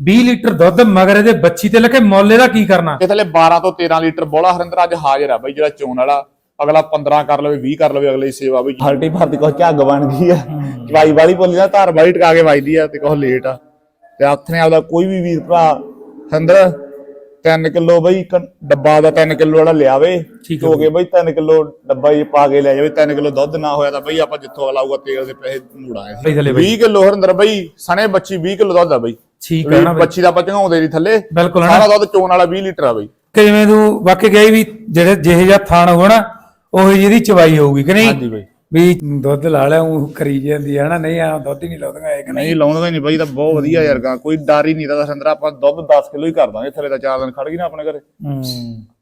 20 litre ਦੁੱਧ ਮਗਰ ਇਹਦੇ ਬੱਚੀ ਤੇ ਲੱਗੇ ਮੁੱਲ ਦਾ ਕੀ ਕਰਨਾ? ਇਹ ਥੱਲੇ 12 ਤੋਂ 13 ਲੀਟਰ ਬੋਲਾ ਹਰਿੰਦਰ ਅੱਜ ਹਾਜ਼ਰ ਆ ਬਈ ਜਿਹੜਾ ਚੋਣ ਵਾਲਾ ਅਗਲਾ 15 ਕਰ ਲਵੇ 20 ਕਰ ਲਵੇ ਅਗਲੀ ਸੇਵਾ ਬਈ। ਹਲਟੀ ਭਰਦੀ ਕੁਛ ਝੱਗ ਬਣ ਗਈ ਆ। ਚਵਾਈ ਵਾਲੀ ਬੋਲੀ ਨਾ ਧਾਰ ਵਾਲੀ ਟਕਾ ਕੇ ਵੱਜਦੀ ਆ ਤੇ ਕੁਛ ਲੇਟ ਆ। ਤੇ ਹੱਥ ਨੇ ਆਪਦਾ ਕੋਈ ਵੀ ਵੀਰ ਭਰਾ ਹਰਿੰਦਰ 3 ਕਿਲੋ ਬਈ ਡੱਬਾ ਦਾ 3 ਕਿਲੋ ਵਾਲਾ ਲਿਆਵੇ ਠੀਕ ਹੈ ਕੇ ਬਈ 3 ਕਿਲੋ ਡੱਬਾ ਹੀ ਪਾ ਕੇ ਲੈ ਜਾਵੇ 3 ਕਿਲੋ ਦੁੱਧ ਨਾ ਹੋਇਆ ਤਾਂ ਬਈ ਆਪਾਂ ਜਿੱਥੋਂ ਲਾਊਗਾ ਤੇਲ ਦੇ ਪੈਸੇ ਮੂੜਾਂਗੇ ਬਈ ਥੱਲੇ ਬਈ। 20 ਕਿਲੋ ਹਰਿੰਦਰ ਬਈ ਸਣੇ ਬੱਚੀ 20 ਕਿਲੋ ਦੁੱਧ ਆ ਬਈ। ਠੀਕ ਹੈ ਨਾ ਬਈ। ਬੱਚੀ ਦਾ ਆਪਾਂ ਚੰਗਾਉਂਦੇ ਨਹੀਂ ਥੱਲੇ। ਬਿਲਕੁਲ ਹੈ ਸਾਰਾ ਨਾ ਦੁੱਧ ਚੋਣ ਵਾਲਾ 20 ਲੀਟਰ ਆ ਬਈ। ਕਿ ਜਿਵੇਂ ਤੂੰ ਵਾਕਿਆ ਗਈ ਵੀ ਜਿਹੜੇ ਜਿਹੇ ਜਿਹਾ ਥਾਣ ਹੋਣਾ ਉਹ ਜਿਹਦੀ ਚਵਾਈ ਹੋਊਗੀ ਕਿ ਨਹੀਂ? ਹਾਂਜੀ ਬਈ। ਵੀ ਦੁੱਧ ਲਾ ਲਿਆ ਉਹ ਕਰੀ ਜਾਂਦੀ ਹੈ ਨਾ ਨਹੀਂ ਆ ਦੁੱਧ ਹੀ ਨਹੀਂ ਲਾਉਂਦਾ ਇਹ ਕਿ ਨਹੀਂ ਨਹੀਂ? ਲਾਉਂਦਾ ਨਹੀਂ ਬਾਈ ਤਾਂ ਬਹੁਤ ਵਧੀਆ ਯਾਰ ਗਾ। ਕੋਈ ਡਰ ਹੀ ਨਹੀਂ ਦਾ ਸੰਦਰਾ ਆਪਾਂ ਦੁੱਧ 10 ਕਿਲੋ ਹੀ ਕਰ ਦਾਂਗੇ ਥੱਲੇ ਤਾਂ 4 ਦਿਨ ਖੜ ਗਈ ਨਾ ਆਪਣੇ ਘਰੇ। ਹੂੰ।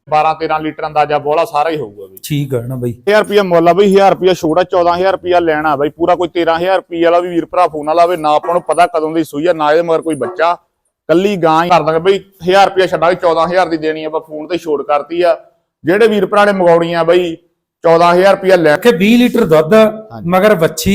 12 13 ਲੀਟਰ ਅੰਦਾਜ਼ਾ ਬੋਲਾ ਸਾਰਾ ਹੀ ਹੋਊਗਾ ਬਈ। ਠੀਕ ਹੈ ਨਾ ਬਈ। 1000 ਰੁਪਿਆ ਮੁੱਲ ਆ ਬਈ 1000 ਰੁਪਿਆ ਛੋੜਾ 14000 ਰੁਪਿਆ ਲੈਣਾ ਬਈ ਪੂਰਾ ਕੋਈ 13000 ਰੁਪਿਆ ਵਾਲਾ ਵੀ ਵੀਰ ਭਰਾ ਫੋਨ ਵਾਲਾ ਹੋਵੇ ਨਾ ਆਪਾਂ ਨੂੰ ਪਤਾ ਕਦੋਂ ਦੀ ਸੂਈ ਆ ਨਾ ਇਹਦੇ ਮਗਰ ਕੋਈ ਬੱਚਾ। ਕੱਲੀ ਗਾਂ ਹੀ ਕਰ ਦਾਂਗੇ ਬਈ 1000 ਰੁਪਿਆ ਛੱਡਾਂਗੇ 14000 ਦੀ ਦੇਣੀ ਆ ਆਪਾਂ ਫੋਨ ਤੇ ਛੋੜ ਕਰਤੀ ਆ। ਜਿਹੜੇ ਵੀਰ ਭਰਾ ਨੇ ਮੰਗਾਉਣੀ ਆ ਬਈ 14000 ਰੁਪਿਆ ਲੈ ਕਿ 20 ਲੀਟਰ ਦੁੱਧ ਮਗਰ ਵੱਛੀ।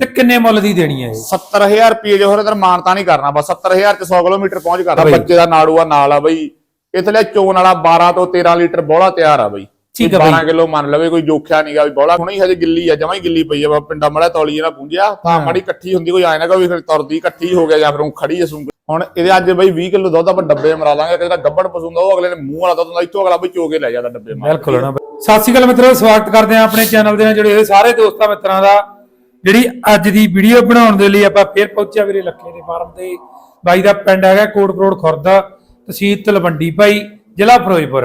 ਤੇ ਕਿੰਨੇ ਮੁੱਲ ਦੀ ਦੇਣੀ ਹੈ ਇਹ? 70000 ਰੁਪਏ ਜੋ ਹੋਰ ਇਧਰ ਮਾਨਤਾ ਨਹੀਂ ਕਰਨਾ ਬਸ 70000 ਚ 100 ਕਿਲੋਮੀਟਰ ਪਹੁੰਚ ਕਰਦਾ। ਬੱਚੇ ਦਾ ਨਾੜੂਆ ਨਾਲ ਆ ਬਈ। ਇਥਲੇ ਚੋਣ ਵਾਲਾ 12 ਤੋਂ 13 ਲੀਟਰ ਬੋਲਾ ਤਿਆਰ ਆ ਬਈ। ਠੀਕ ਆ 12 ਬਈ। ਕਿਲੋ ਮੰਨ ਲਵੇ ਕੋਈ ਜੋਖਿਆ ਨਹੀਂਗਾ ਵੀ ਬੋਲਾ ਹੁਣੇ ਹੀ ਹਜੇ ਗਿੱਲੀ ਆ ਜਮਾਂ ਹੀ ਗਿੱਲੀ ਪਈ ਆ ਵਾ ਪਿੰਡਾ ਮੜਾ ਤੌਲੀ ਨਾ ਪੁੰਜਿਆ ਤਾਂ ਮੜੀ ਇਕੱਠੀ ਹੁੰਦੀ ਕੋਈ ਆਏ ਨਾ ਕੋਈ ਫਿਰ ਤੁਰਦੀ ਇਕੱਠੀ ਹੋ ਗਿਆ ਜਾਂ ਫਿਰ ਉਹ ਖੜੀ ਅਸੂੰ ਹੁਣ ਇਹਦੇ ਅੱਜ ਬਈ 20 ਕਿਲੋ ਦੁੱਧ ਆਪਾਂ ਡੱਬੇ ਮਰਾ ਲਾਂਗੇ ਜਿਹੜਾ ਗੱਬੜ ਪਸੰਦ ਉਹ ਅਗਲੇ ਨੇ ਮੂੰਹ ਵਾਲਾ ਦੁੱਧ ਹੁੰਦਾ ਇੱਥੋਂ ਅਗਲਾ ਬਈ ਚੋ ਕੇ ਲੈ ਜਾਂਦਾ ਡੱਬੇ ਮਾਰ ਬਿਲਕੁਲ ਨਾ ਸਤਿ ਸ਼੍ਰੀ ਅਕਾਲ ਮਿੱਤਰੋ ਸਵਾਗਤ ਕਰਦੇ ਹਾਂ ਆਪਣੇ ਚੈਨਲ ਦੇ ਨਾਲ ਜੁੜੇ ਹੋਏ ਸਾਰੇ ਦੋਸਤਾਂ ਮਿੱਤਰਾਂ ਦਾ। ਜਿਹੜੀ ਅੱਜ ਦੀ ਵੀਡੀਓ ਬਣਾਉਣ ਦੇ ਲਈ ਆਪਾਂ ਫੇਰ ਪਹੁੰਚਿਆ ਵੀਰੇ ਲੱਖੇ ਦੇ ਫਾਰਮ ਤੇ। ਬਾਈ ਦਾ ਪਿੰਡ ਹੈਗਾ ਕੋਟ ਕਰੋੜ ਖੁਰਦਾ। ਤਹਿਸੀਲ ਤਲਵੰਡੀ ਭਾਈ, ਜ਼ਿਲ੍ਹਾ ਫਿਰੋਜ਼ਪੁਰ।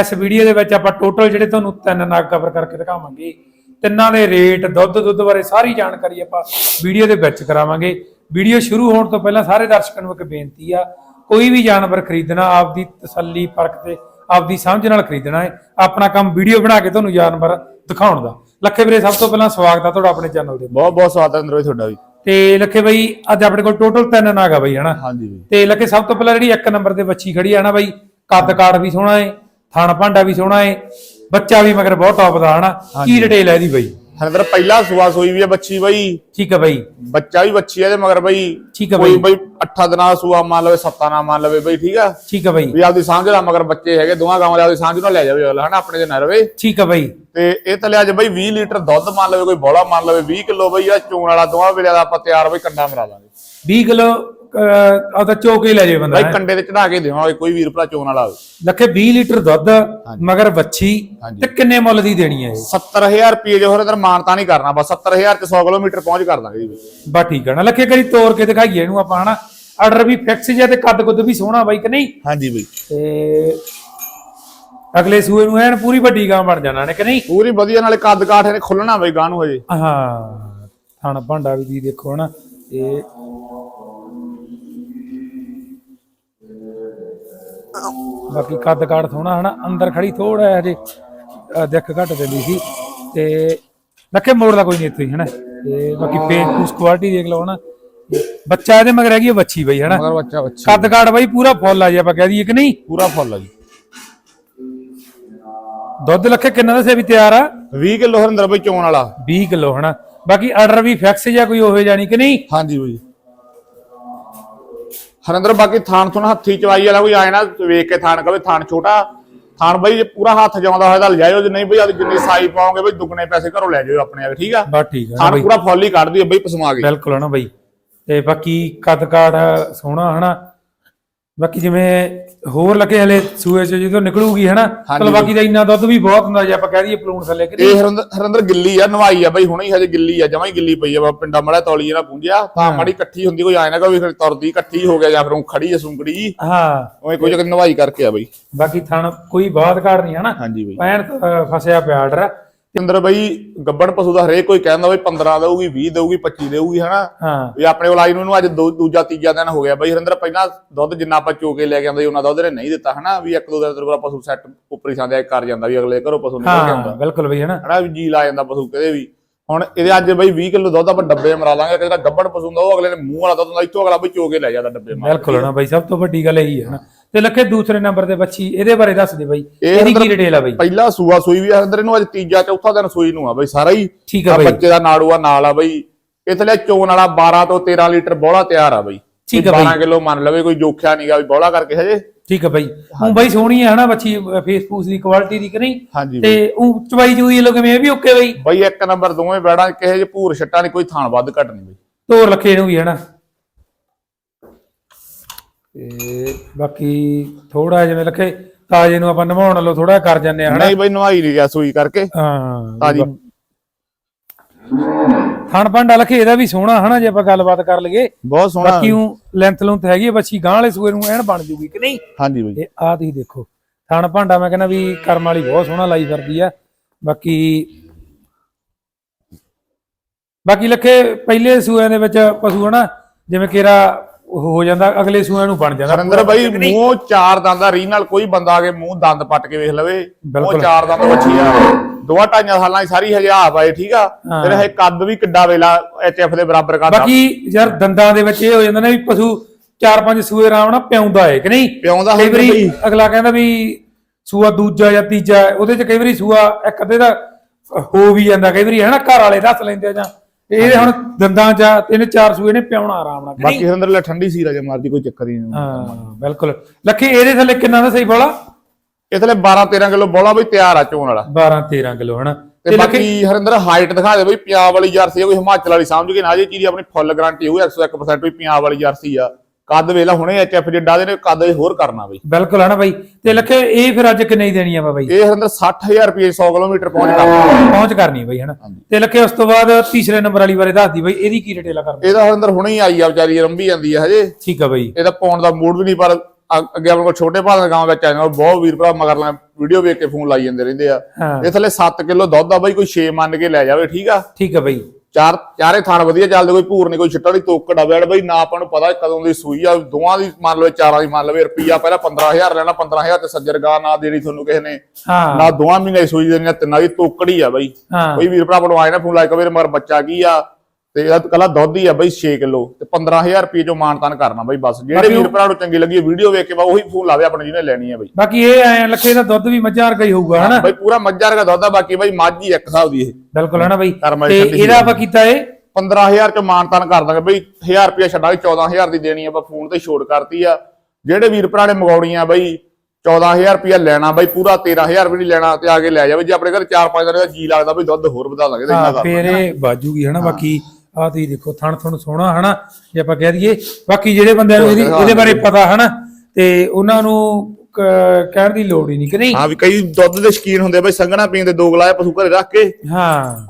ਇਸ ਵੀਡੀਓ ਦੇ ਵਿੱਚ ਆਪਾਂ ਟੋਟਲ ਜਿਹੜੇ ਤੁਹਾਨੂੰ ਤਿੰਨ ਨਾਗ ਕਵਰ ਕਰਕੇ ਦਿਖਾਵਾਂਗੇ। ਤਿੰਨਾਂ ਦੇ ਰੇਟ ਦੁੱਧ ਦੁੱਧ ਬਾਰੇ ਸਾਰੀ ਜਾਣਕਾਰੀ ਆਪਾਂ ਵੀਡੀਓ ਦੇ ਵਿੱਚ ਕਰਾਵਾਂਗੇ। ਵੀਡੀਓ ਸ਼ੁਰੂ ਹੋਣ ਤੋਂ ਪਹਿਲਾਂ ਸਾਰੇ ਦਰਸ਼ਕਾਂ ਨੂੰ ਇੱਕ ਬੇਨਤੀ ਆ, ਕੋਈ ਵੀ ਜਾਨਵਰ ਖਰੀਦਣਾ, ਆਪਦੀ ਤਸੱਲੀ, ਪਰਖ ਤੇ ਆਪਦੀ ਸਮਝ ਨਾਲ ਖਰੀਦਣਾ ਹੈ, ਆਪਣਾ ਕੰਮ ਵੀਡੀਓ ਬਣਾ ਕੇ ਤੁਹਾਨੂੰ ਜਾਨਵਰ ਦਿਖਾਉਣ ਦਾ। ਲੱਖੇ ਵੀਰੇ, ਸਭ ਤੋਂ ਪਹਿਲਾਂ ਸਵਾਗਤ ਆ ਤੁਹਾਡਾ ਆਪਣੇ ਚੈਨਲ ਦੇ ਬਹੁਤ ਬਹੁਤ ਸਵਾਦ ਹੈ ਅੰਦਰ ਤੁਹਾਡਾ ਵੀ। ਤੇ ਲੱਖੇ ਬਈ ਅੱਜ ਆਪਣੇ ਕੋਲ ਟੋਟਲ ਤਿੰਨ ਨਾਗ ਆ ਬਈ ਹਨਾ? ਹਾਂਜੀ ਬਈ। ਤੇ ਲੱਖੇ ਸਭ ਤੋਂ ਪਹਿਲਾਂ ਜਿਹੜੀ ਇੱਕ ਨੰਬਰ ਤੇ ਬੱਚੀ ਖੜੀ ਆ ਨਾ ਬਈ ਕੱਦ ਕਾਠ ਵੀ ਸੋਹਣਾ ਏ ਥਣ ਭਾਂਡਾ ਵੀ ਸੋਹਣਾ ਏ ਬੱਚਾ ਵੀ ਮਗਰ ਬਹੁਤ ਟੌਪ ਦਾ ਹਨਾ? ਕੀ ਡਿਟੇਲ ਹੈ ਇਹਦੀ ਬਈ? ਹਰਿੰਦਰ ਪਹਿਲਾ ਸੂਆ ਸੋਈ ਵੀ ਹੈ ਬੱਚੀ ਬਈ। ਠੀਕ ਹੈ ਬਈ। ਬੱਚਾ ਵੀ ਬੱਚੀ ਹੈ ਤੇ ਮਗਰ ਬਈ। ਠੀਕ ਹੈ ਕੋਈ ਬਈ। ਬਈ 8 ਦਿਨਾਂ ਦਾ ਸੂਆ ਮੰਨ ਲਵੇ 7 ਨਾ ਮੰਨ ਲਵੇ ਬਈ ਠੀਕ ਆ? ਠੀਕ ਹੈ ਬਈ। ਵੀ ਆਪਦੀ ਸਾਂਝ ਨਾਲ ਮਗਰ ਬੱਚੇ ਹੈਗੇ ਦੋਵਾਂ ਗਾਵਾਂ ਦੇ ਆਪਦੀ ਸਾਂਝ ਨਾਲ ਲੈ ਜਾਵੇ ਅਗਲਾ ਹਨਾ ਆਪਣੇ ਦੇ ਨਾ ਰਵੇ। ਠੀਕ ਹੈ ਬਈ। ਤੇ ਇਹ ਥੱਲੇ ਅੱਜ ਬਈ 20 ਲੀਟਰ ਦੁੱਧ ਮੰਨ ਲਵੇ ਕੋਈ ਬੋਲਾ ਮੰਨ ਲਵੇ 20 ਕਿਲੋ ਬਈ ਆ ਚੋਣ ਵਾਲਾ ਦੋਵਾਂ ਵੇਲੇ ਦਾ ਆਪਾਂ ਤਿਆਰ ਬਈ ਕੰਡਾ ਮਰਾ ਲਾਂਗੇ। 20 ਕਿਲੋ ਉਹਦਾ ਚੋਕੇ ਲੈ ਜੇ ਬੰਦਾ ਬਈ ਹੈਂ। ਕੰਡੇ ਤੇ ਚੜਾ ਕੇ ਦੇਵਾਂਗੇ ਕੋਈ ਵੀਰ ਭਰਾ ਚੋਣ ਵਾਲਾ ਹੋਵੇ। ਲੱਖੇ 20 ਲੀਟਰ ਦੁੱਧ ਮਗਰ ਵੱਛੀ। ਤੇ ਕਿੰਨੇ ਮੁੱਲ ਦੀ ਦੇਣੀ ਹੈ ਇਹ? 70000 ਰੁਪਏ ਜੋ ਹੋਰ ਇਧਰ ਮਾਨਤਾ ਨਹੀਂ ਕਰਨਾ ਬਸ 70000 ਚ 100 ਕਿਲੋਮੀਟਰ ਪਹੁੰਚ ਕਰ ਦਾਂਗੇ ਜੀ। ਬਾ ਠੀਕ ਹੈ ਨਾ ਲੱਖੇ ਕਰੀ ਤੋੜ ਕੇ ਦਿਖਾਈਏ ਇਹਨੂੰ ਆਪਾਂ ਹਨਾ। ਆਰਡਰ ਵੀ ਫਿਕਸ ਜਿਹਾ ਤੇ ਕੱਦ ਕੁੱਦ ਵੀ ਸੋਹਣਾ ਬਾਈ ਕਿ ਨਹੀਂ? ਹਾਂਜੀ ਬਈ। ਤੇ ਅਗਲੇ ਸੂਏ ਨੂੰ ਐਨ ਪੂਰੀ ਵੱਡੀ ਗਾਂ ਬਣ ਜਾਣਾ ਨੇ ਕਿ ਨਹੀਂ? ਪੂਰੀ ਵਧੀਆ ਨਾਲੇ ਕੱਦ ਕਾਠ ਨੇ ਖੁੱਲਣਾ ਬਈ ਗਾਂ ਨੂੰ ਹਜੇ। ਹਾਂ ਥਣ ਭਾਂਡਾ ਵੀ ਦੀ ਦੇਖੋ ਹਨਾ। ਤੇ ਬਾਕੀ ਕੱਦ ਕਾਠ ਸੋਹਣਾ ਹਨਾ ਅੰਦਰ ਖੜੀ ਥੋੜਾ ਜਿਹਾ ਹਜੇ ਦਿੱਖ ਘੱਟ ਦਿੰਦੀ ਸੀ ਤੇ ਲੱਕੇ ਮੋੜ ਦਾ ਕੋਈ ਨਹੀਂ ਇੱਥੇ ਹਨਾ? ਤੇ ਬਾਕੀ ਪੇਜ ਪੂਸ ਕੁਆਲਿਟੀ ਦੇਖ ਲਓ ਹਨਾ। ਬੱਚਾ ਇਹਦੇ ਮਗਰ ਹੈਗੀ ਵੱਛੀ ਬਈ ਹਨਾ? ਮਗਰ ਬੱਚਾ ਬੱਚਾ ਕੱਦ ਕਾਠ ਬਈ ਪੂਰਾ ਫੁੱਲ ਆ ਜੀ ਆਪਾਂ ਕਹਿ ਦਈਏ ਕਿ ਨਹੀਂ? ਪੂਰਾ ਫੁੱਲ ਆ ਜੀ। ਦੁੱਧ ਲੱਖੇ ਕਿੰਨਾ ਦੱਸਿਆ ਵੀ ਤਿਆਰ ਆ? 20 ਕਿਲੋ ਹਰਿੰਦਰ ਬਈ ਚੋਣ ਵਾਲਾ। 20 ਕਿਲੋ ਹਨਾ? ਬਾਕੀ ਆਰਡਰ ਵੀ ਫਿਕਸ ਜਾਂ ਕੋਈ ਹੋਵੇ ਜਾਣੀ ਕਿ ਨਹੀਂ? ਹਾਂਜੀ ਬਈ। ਹਰਿੰਦਰ ਬਾਕੀ ਥਾਣ ਥੁਣ ਹੱਥੀ ਚਵਾਈ ਵਾਲਾ ਕੋਈ ਆਏ ਨਾ ਵੇਖ ਕੇ ਥਾਣ ਕਵੇ ਥਾਣ ਛੋਟਾ। ਥਾਣ ਬਈ ਜੇ ਪੂਰਾ ਹੱਥ ਜਾਉਂਦਾ ਹੋਇਆ ਤਾਂ ਲਿਜਾਇਓ ਜੇ ਨਹੀਂ ਬਈ ਅੱਜ ਜਿੰਨੀ ਸਾਈ ਪਾਓਗੇ ਬਈ ਦੁੱਗਣੇ ਪੈਸੇ ਘਰੋਂ ਲੈ ਜਾਇਓ ਆਪਣੇ ਆ ਠੀਕ ਆ? ਬਸ ਠੀਕ ਆ ਥਾਣ ਪੂਰਾ ਫੁੱਲ ਹੀ ਕੱਢ ਦਿਓ ਬਈ ਪਸਮਾ ਕੇ। ਬਿਲਕੁਲ ਹੈ ਨਾ ਬਈ। ਤੇ ਬਾਕੀ ਕੱਦ ਕਾਠ ਸੋਹਣਾ ਹਨਾ? ਬਾਕੀ ਜਿਵੇਂ ਹੋਰ ਲੱਗੇ ਹਲੇ ਸੂਏ ਚ ਜਦੋਂ ਨਿਕਲੂਗੀ ਹਨਾ? ਚਲ ਬਾਕੀ ਦਾ ਇੰਨਾ ਦੁੱਧ ਵੀ ਬਹੁਤ ਹੁੰਦਾ ਜੇ ਆਪਾਂ ਕਹਿ ਦਈਏ ਪਲੂਣ ਥੱਲੇ ਕਿ ਇਹ ਹਰਿੰਦਰ ਹਰਿੰਦਰ ਗਿੱਲੀ ਆ ਨਵਾਈ ਆ ਬਈ ਹੁਣੇ ਹੀ ਹਜੇ ਗਿੱਲੀ ਆ ਜਮਾਂ ਹੀ ਗਿੱਲੀ ਪਈ ਆ ਵਾ ਪਿੰਡਾ ਮੜਾ ਤੌਲੀ ਨਾ ਪੁੰਜਿਆ ਤਾਂ ਮਾੜੀ ਇਕੱਠੀ ਹੁੰਦੀ ਕੋਈ ਆਏ ਨਾ ਕੋਈ ਫਿਰ ਤੁਰਦੀ ਇਕੱਠੀ ਹੋ ਗਿਆ ਜਾਂ ਫਿਰ ਉਹ ਖੜੀ ਆ ਸੁੰਗੜੀ ਹਾਂ। ਉਹ ਕੋਈ ਜਗ੍ਹਾ ਨਵਾਈ ਕਰਕੇ ਆ ਬਈ। ਬਾਕੀ ਥਣ ਕੋਈ ਬਾਤ ਕਾੜ ਨਹੀਂ ਹਨਾ? ਹਾਂਜੀ ਬਈ। ਪੈਣ ਫਸਿਆ ਪਿਆ ਆਰਡਰ ਅੰਦਰ ਬਈ ਗੱਬੜ ਪਸ਼ੂ ਦਾ ਹਰੇਕ ਕੋਈ ਕਹਿੰਦਾ ਬਈ 15 ਦੇਊਗੀ 20 ਦੇਊਗੀ 25 ਦੇਊਗੀ ਹਨਾ? ਹਾਂ। ਵੀ ਆਪਣੇ ਕੋਲ ਆਈ ਨੂੰ ਇਹਨੂੰ ਅੱਜ ਦੋ- ਦੂਜਾ ਤੀਜਾ ਦਿਨ ਹੋ ਗਿਆ। ਬਈ ਹਰਿੰਦਰ ਪਹਿਲਾਂ ਦੁੱਧ ਜਿੰਨਾ ਆਪਾਂ ਚੋ ਕੇ ਲੈ ਕੇ ਆਉਂਦੇ ਸੀ ਉਹਨਾਂ ਦੁੱਧ ਨੇ ਨਹੀਂ ਦਿੱਤਾ ਹਨਾ? ਵੀ ਇੱਕ ਦੋ ਦਿਨ ਤੇਰੇ ਕੋਲ ਪਸ਼ੂ ਸੈੱਟ ਉੱਪਰੀ ਸਾਂਦੇ ਕਰ ਜਾਂਦਾ ਵੀ ਅਗਲੇ ਘਰੋਂ ਪਸ਼ੂ ਨਿਕਲ ਹਾਂ ਬਿਲਕੁਲ ਬਈ ਹਨਾ? ਹਨਾ ਵੀ ਜੀ ਲਾ ਜਾਂਦਾ ਪਸ਼ੂ ਕਦੇ ਵੀ। ਹੁਣ ਇਹਦੇ ਅੱਜ ਬਈ 20 ਕਿਲੋ ਦੁੱਧ ਆਪਾਂ ਡੱਬੇ ਮਰਾ ਲਾਂਗੇ ਜਿਹੜਾ ਗੱਬੜ ਪਸ਼ੂ ਹੁੰਦਾ ਉਹ ਅਗਲੇ ਨੇ ਮੂੰਹ ਵਾਲਾ ਦੁੱਧ ਹੁੰਦਾ ਇੱਥੋਂ ਅਗਲਾ ਬਈ ਚੋ ਕੇ ਲੈ ਜਾਂਦਾ ਡੱਬੇ ਮਾਰ ਬਿਲਕੁਲ ਨਾ ਬਈ ਸਭ ਤੋਂ ਵੱਡੀ ਗੱਲ ਇਹੀ ਹੈ ਨਾ ਤੇ ਲੱਖੇ ਦੂਸਰੇ ਨੰਬਰ ਤੇ ਬੱਚੀ ਇਹਦੇ ਬਾਰੇ ਦੱਸ ਦੇ ਬਈ। ਇਹ ਇਹਦੀ ਕੀ ਡਿਟੇਲ ਆ ਬਈ? ਪਹਿਲਾ ਸੂਆ ਸੂਈ ਵੀ ਆ ਅੰਦਰ ਇਹਨੂੰ ਅੱਜ ਤੀਜਾ ਚੌਥਾ ਦਿਨ ਸੂਈ ਨੂੰ ਆ ਬਈ ਸਾਰਾ ਹੀ ਠੀਕ ਆ ਆ ਬਈ। ਬੱਚੇ ਦਾ ਨਾੜੂਆ ਨਾਲ ਆ ਬਈ। ਇਥਲੇ ਚੋਣ ਵਾਲਾ 12 ਤੋਂ 13 ਲੀਟਰ ਬੋਲਾ ਤਿਆਰ ਆ ਬਈ। ਠੀਕ ਆ 12 ਬਾਈ। ਕਿਲੋ ਮੰਨ ਲਵੇ ਕੋਈ ਜੋਖਿਆ ਨਹੀਂਗਾ ਵੀ ਬੋਲਾ ਕਰਕੇ ਹਜੇ। ਠੀਕ ਆ ਬਾਈ। ਉਹ ਬਾਈ ਸੋਹਣੀ ਹੈ ਹਨਾ ਬੱਚੀ ਫੇਸਬੁੱਕ ਦੀ ਕੁਆਲਿਟੀ ਦੀ ਕਿ ਨਹੀਂ? ਤੇ ਉਹ ਚਵਾਈ ਚੂਈ ਲੋਕ ਕਿਵੇਂ ਇਹ ਵੀ ਓਕੇ ਬਾਈ। ਬਈ ਇੱਕ ਨੰਬਰ ਦੋਵੇਂ ਬੈੜਾਂ ਕਿਸੇ ਚ ਭੂਰ ਛੱਟਾ ਨਹੀਂ ਕੋਈ ਥਾਣ ਵੱਧ ਘਟ ਨਹੀਂ ਬਈ। ਤੋਰ ਲੱਖੇ ਨੂੰ ਵੀ ਹਨਾ। ਤੇ ਬਾਕੀ ਥੋੜਾ ਜਿਵੇਂ ਲੱਖੇ ਤਾਜੇ ਨੂੰ ਆਪਾਂ ਨਵਾਉਣ ਲੋ ਥੋੜਾ ਕਰ ਜਾਂਦੇ ਆ ਹਨਾ? ਨਹੀਂ ਬਈ ਨਵਾਈ ਨਹੀਂ ਗਿਆ ਸੂਈ ਕਰਕੇ। ਹਾਂ ਤਾਜੀ। ਥਣ ਭਾਂਡਾ ਲਖੇ ਇਹਦਾ ਵੀ ਸੋਹਣਾ ਹਨਾ ਜੇ ਆਪਾਂ ਗੱਲਬਾਤ ਕਰ ਲਈਏ। ਬਹੁਤ ਸੋਹਣਾ। ਬਾਕੀ ਉਹ ਲੈਂਥ ਲੂੰਥ ਹੈਗੀ ਬੱਚੀ ਗਾਂ ਵਾਲੇ ਸੂਏ ਨੂੰ ਐਨ ਬਣ ਜੂਗੀ ਕਿ ਨਹੀਂ? ਹਾਂਜੀ ਬਈ। ਇਹ ਆ ਤੁਸੀਂ ਦੇਖੋ ਥਣ ਭਾਂਡਾ ਮੈਂ ਕਹਿੰਦਾ ਵੀ ਕਰਮ ਵਾਲੀ ਬਹੁਤ ਸੋਹਣਾ ਲਾਈ ਫਿਰਦੀ ਆ। ਬਾਕੀ ਬਾਕੀ ਲਖੇ ਪਹਿਲੇ ਸੂਆਂ ਦੇ ਵਿੱਚ ਪਸ਼ੂ ਹਨਾ ਜਿਵੇਂ ਕਿਰਾ ਹੋ ਜਾਂਦਾ ਅਗਲੇ ਸੂਆਂ ਨੂੰ ਬਣ ਜਾਂਦਾ। ਹਰਿੰਦਰ ਬਾਈ ਮੂੰਹ ਚਾਰ ਦੰਦ ਦਾ ਰੀ ਨਾਲ ਕੋਈ ਬੰਦਾ ਆ ਕੇ ਮੂੰਹ ਦੰਦ ਪੱਟ ਕੇ ਵੇਖ ਲਵੇ। ਉਹ ਚਾਰ ਦੰਦ ਬੱਚੀ ਆ ਦੋਆ ਢਾਈਆਂ ਸਾਲਾਂ ਦੀ ਸਾਰੀ ਹਜੇ ਆ ਬਾਈ ਠੀਕ ਆ? ਹਾਂ। ਫਿਰ ਇਹ ਕੱਦ ਵੀ ਕਿੱਡਾ ਵੇਲਾ ਐਚਐਫ ਦੇ ਬਰਾਬਰ ਕੱਦ। ਬਾਕੀ ਯਾਰ ਦੰਦਾਂ ਦੇ ਵਿੱਚ ਇਹ ਹੋ ਜਾਂਦਾ ਨਾ ਵੀ ਪਸ਼ੂ ਚਾਰ ਪੰਜ ਸੂਏ ਆਰਾਮ ਨਾਲ ਪਿਆਉਂਦਾ ਹੈ ਕਿ ਨਹੀਂ? ਪਿਆਉਂਦਾ ਕਈ ਵਾਰੀ ਬਈ। ਅਗਲਾ ਕਹਿੰਦਾ ਵੀ ਸੂਆ ਦੂਜਾ ਜਾਂ ਤੀਜਾ ਹੈ, ਉਹਦੇ ਚ ਕਈ ਵਾਰੀ ਸੂਆ ਇੱਕ ਅੱਧੇ ਦਾ ਹੋ ਵੀ ਜਾਂਦਾ ਕਈ ਵਾਰੀ ਹਨਾ ਘਰ ਵਾਲੇ ਦੱਸ ਲੈਂਦੇ ਆ ਜਾਂ ਇਹ ਹੁਣ ਦੰਦਾਂ ਚ ਆ, ਤਿੰਨ ਚਾਰ ਸੂਏ ਨੇ ਪਿਆਉਣਾ ਆਰਾਮ ਨਾਲ। ਬਾਕੀ ਹਰਿੰਦਰ ਲੈ ਠੰਡੀ ਸੀਰਾ ਜੇ ਮਾਰਦੀ ਕੋਈ ਚੱਕਰ ਹੀ ਨਹੀਂ। ਹਾਂ ਬਿਲਕੁਲ। ਲੱਖੇ ਇਹਦੇ ਥੱਲੇ ਕਿੰਨਾ ਦਾ ਸਹੀ ਬੋਲਾ? ਇਹ ਥਲੇ 12 13 ਕਿਲੋ ਬੋਲਾ ਬਈ ਤਿਆਰ ਆ ਚੋਣ ਵਾਲਾ। 12 13 ਕਿਲੋ ਹਨਾ? ਤੇ ਤੇ ਲੱਖੇ ਬਾਕੀ ਹਰਿੰਦਰ ਹਾਈਟ ਦਿਖਾ ਦੇ ਬਈ ਪੰਜਾਬ ਵਾਲੀ ਜਰਸੀ ਆ ਕੋਈ ਹਿਮਾਚਲ ਵਾਲੀ ਸਮਝ ਕੇ ਨਾ ਜੇ ਚੀਜ਼ ਆਪਣੀ ਫੁੱਲ ਗਾਰੰਟੀ ਹੋਊ 101% ਵੀ ਪੰਜਾਬ ਵਾਲੀ ਜਰਸੀ ਆ। ਕੱਦ ਵੇਲਾ ਹੁਣੇ ਐਚਐਫ ਜਿੱਡਾ ਦੇ ਨੇ ਕੱਦ ਹੋਰ ਕਰਨਾ ਬਈ। ਬਿਲਕੁਲ ਹਨਾ ਬਾਈ। ਤੇ ਲੱਖੇ ਇਹ ਫਿਰ ਅੱਜ ਕਿੰਨੇ ਦੇਣੀ ਆ ਵਾ ਬਾਈ ਇਹ ਹਰਿੰਦਰ 60000 ਰੁਪਏ 100 ਕਿਲੋਮੀਟਰ ਪਹੁੰਚ ਕਰਨਾ ਪਹੁੰਚ ਕਰਨੀ ਬਈ ਹਨਾ ਤੇ ਲੱਖੇ ਉਸ ਤੋਂ ਬਾਅਦ ਤੀਸਰੇ ਨੰਬਰ ਵਾਲੀ ਬਾਰੇ ਦੱਸਦੀ ਬਈ ਇਹਦੀ ਕੀ ਡਿਟੇਲ ਕਰਨੀ? ਇਹਦਾ ਹਰਿੰਦਰ ਹੁਣੇ ਹੀ ਆਈ ਆ ਵਿਚਾਰੀ ਰੰਭੀ ਜਾਂਦੀ ਆ ਹਜੇ। ਠੀਕ ਆ ਬਈ। ਇਹਦਾ ਪਾਉਣ ਦਾ ਮੂਡ ਵੀ ਨਹੀਂ ਪਰ ਅੱਗੇ ਆਪਣੇ ਕੋਲ ਛੋਟੇ ਭਾਅ ਦਾ ਗਾਂ ਵਿੱਚ ਚੈਨਲ ਬਹੁਤ ਵੀਰ ਭਰਾ ਮਗਰ ਵੀਡੀਓ ਵੇਖ ਕੇ ਫੋਨ ਲਾਈ ਜਾਂਦੇ ਰਹਿੰਦੇ ਆ। ਹਾਂ। ਇਹ ਥੱਲੇ 7 ਕਿਲੋ ਦੁੱਧ ਆ ਬਈ ਕੋਈ 6 ਮੰਨ ਕੇ ਲੈ ਜਾਵੇ ਠੀਕ ਆ? ਠੀਕ ਆ ਬਈ। ਚਾਰ ਚਾਰੇ ਥਾਣ ਵਧੀਆ ਚੱਲਦੇ ਕੋਈ ਭੂਰ ਨਹੀਂ ਕੋਈ ਛਿੱਟਾ ਨਹੀਂ ਤੋਕੜਾ ਬੈੜ ਬਈ ਨਾ ਆਪਾਂ ਨੂੰ ਪਤਾ ਕਦੋਂ ਦੀ ਸੂਈ ਆ ਦੋਵਾਂ ਦੀ ਮੰਨ ਲਓ ਚਾਰਾਂ ਦੀ ਮੰਨ ਲਵੇ ਰੁਪਈਆ ਪਹਿਲਾਂ 15000 ਲੈਣਾ 15000 ਤੇ ਸੱਜਰ ਗਾਂ ਨਾ ਦੇਣੀ ਤੁਹਾਨੂੰ ਕਿਸੇ ਨੇ। ਹਾਂ। ਨਾ ਦੋਵਾਂ ਮਹੀਨੇ ਦੀ ਸੂਈ ਦੇਣੀ ਨਾ ਤਿੰਨਾਂ ਦੀ ਤੋਕੜੀ ਆ ਬਈ। ਹਾਂ। ਕੋਈ ਵੀਰ ਭਰਾ ਬਣਵਾਏ ਨਾ ਫੋਨ ਲਾਇਕ ਮੇਰੇ ਮਗਰ ਬੱਚਾ ਕੀ ਆ? ਤੇ ਇਹਦਾ ਕੱਲਾ ਦੁੱਧ ਹੀ ਆ ਬਈ 6 ਕਿਲੋ ਤੇ 15000 ਰੁਪਏ ਜੋ ਮਾਨਤਾਨ ਕਰਨਾ ਬਈ ਬਸ। ਜਿਹੜੇ ਵੀਰ ਭਰਾ ਨੂੰ ਚੰਗੀ ਲੱਗੀ ਵੀਡੀਓ ਵੇਖ ਕੇ ਬਾ ਉਹੀ ਫੋਨ ਲਾਵੇ ਆਪਣੇ ਜਿਹਨੇ ਲੈਣੀ ਆ ਬਈ। ਬਾਕੀ ਇਹ ਐ ਲੱਖੇ ਦਾ ਦੁੱਧ ਵੀ ਮੱਝਾਂ ਵਰਗਾ ਹੀ ਹੋਊਗਾ ਹਨਾ? ਬਈ ਪੂਰਾ ਮੱਝਾਂ ਵਰਗਾ ਦੁੱਧ ਆ ਬਾਕੀ ਬਈ ਮੱਝ ਹੀ ਇੱਕ ਹਿਸਾਬ ਦੀ ਇਹ। ਬਿਲਕੁਲ ਹਨਾ ਬਈ? ਤੇ ਇਹਦਾ ਆਪਾਂ ਕੀਤਾ ਇਹ? 15000 ਚ ਮਾਨਤਾਨ ਕਰ ਦਾਂਗੇ ਬਈ 1000 ਰੁਪਏ ਛੱਡਾਂਗੇ 14000 ਦੀ ਦੇਣੀ ਆਪਾਂ ਫੋਨ ਤੇ ਛੋੜ ਕਰਤੀ ਆ। ਜਿਹੜੇ ਵੀਰ ਭਰਾ ਨੇ ਮੰਗਾਉਣੀਆਂ ਬਈ 14000 ਰੁਪਏ ਲੈਣਾ ਬਈ ਪੂਰਾ 13000 ਵੀ ਨਹੀਂ ਲੈਣਾ ਤੇ ਆ ਕੇ ਲੈ ਜਾਵੇ ਜੇ ਆਪਣੇ ਘਰ 4-5 ਦਿਨ ਦਾ ਜੀ ਲੱਗਦਾ ਬਈ ਦੁੱਧ ਹੋਰ ਵਧਾ ਲਾਂਗੇ ਤੇ ਇੰਨਾ ਕਰ ਫੇਰ ਇਹ ਬਾਜੂਗੀ ਹਨਾ? ਬਾਕੀ ਆ ਤੁਸੀਂ ਦੇਖੋ ਥਣ ਥਣ ਸੋਹਣਾ ਹਨਾ? ਜੇ ਆਪਾਂ ਕਹਿ ਦਈਏ ਬਾਕੀ ਜਿਹੜੇ ਬੰਦਿਆਂ ਨੂੰ ਇਹਦੀ ਇਹਦੇ ਬਾਰੇ ਪਤਾ ਹਨਾ? ਤੇ ਉਹਨਾਂ ਨੂੰ ਕ- ਕਹਿਣ ਦੀ ਲੋੜ ਹੀ ਨਹੀਂ ਕਿ ਨਹੀਂ? ਹਾਂ ਵੀ ਕਈ ਦੁੱਧ ਦੇ ਸ਼ਕੀਨ ਹੁੰਦੇ ਆ ਬਈ ਸੰਘਣਾ ਪੀਣ ਦੇ ਦੋ ਗਲਾਸ ਪਸ਼ੂ ਘਰੇ ਰੱਖ ਕੇ। ਹਾਂ।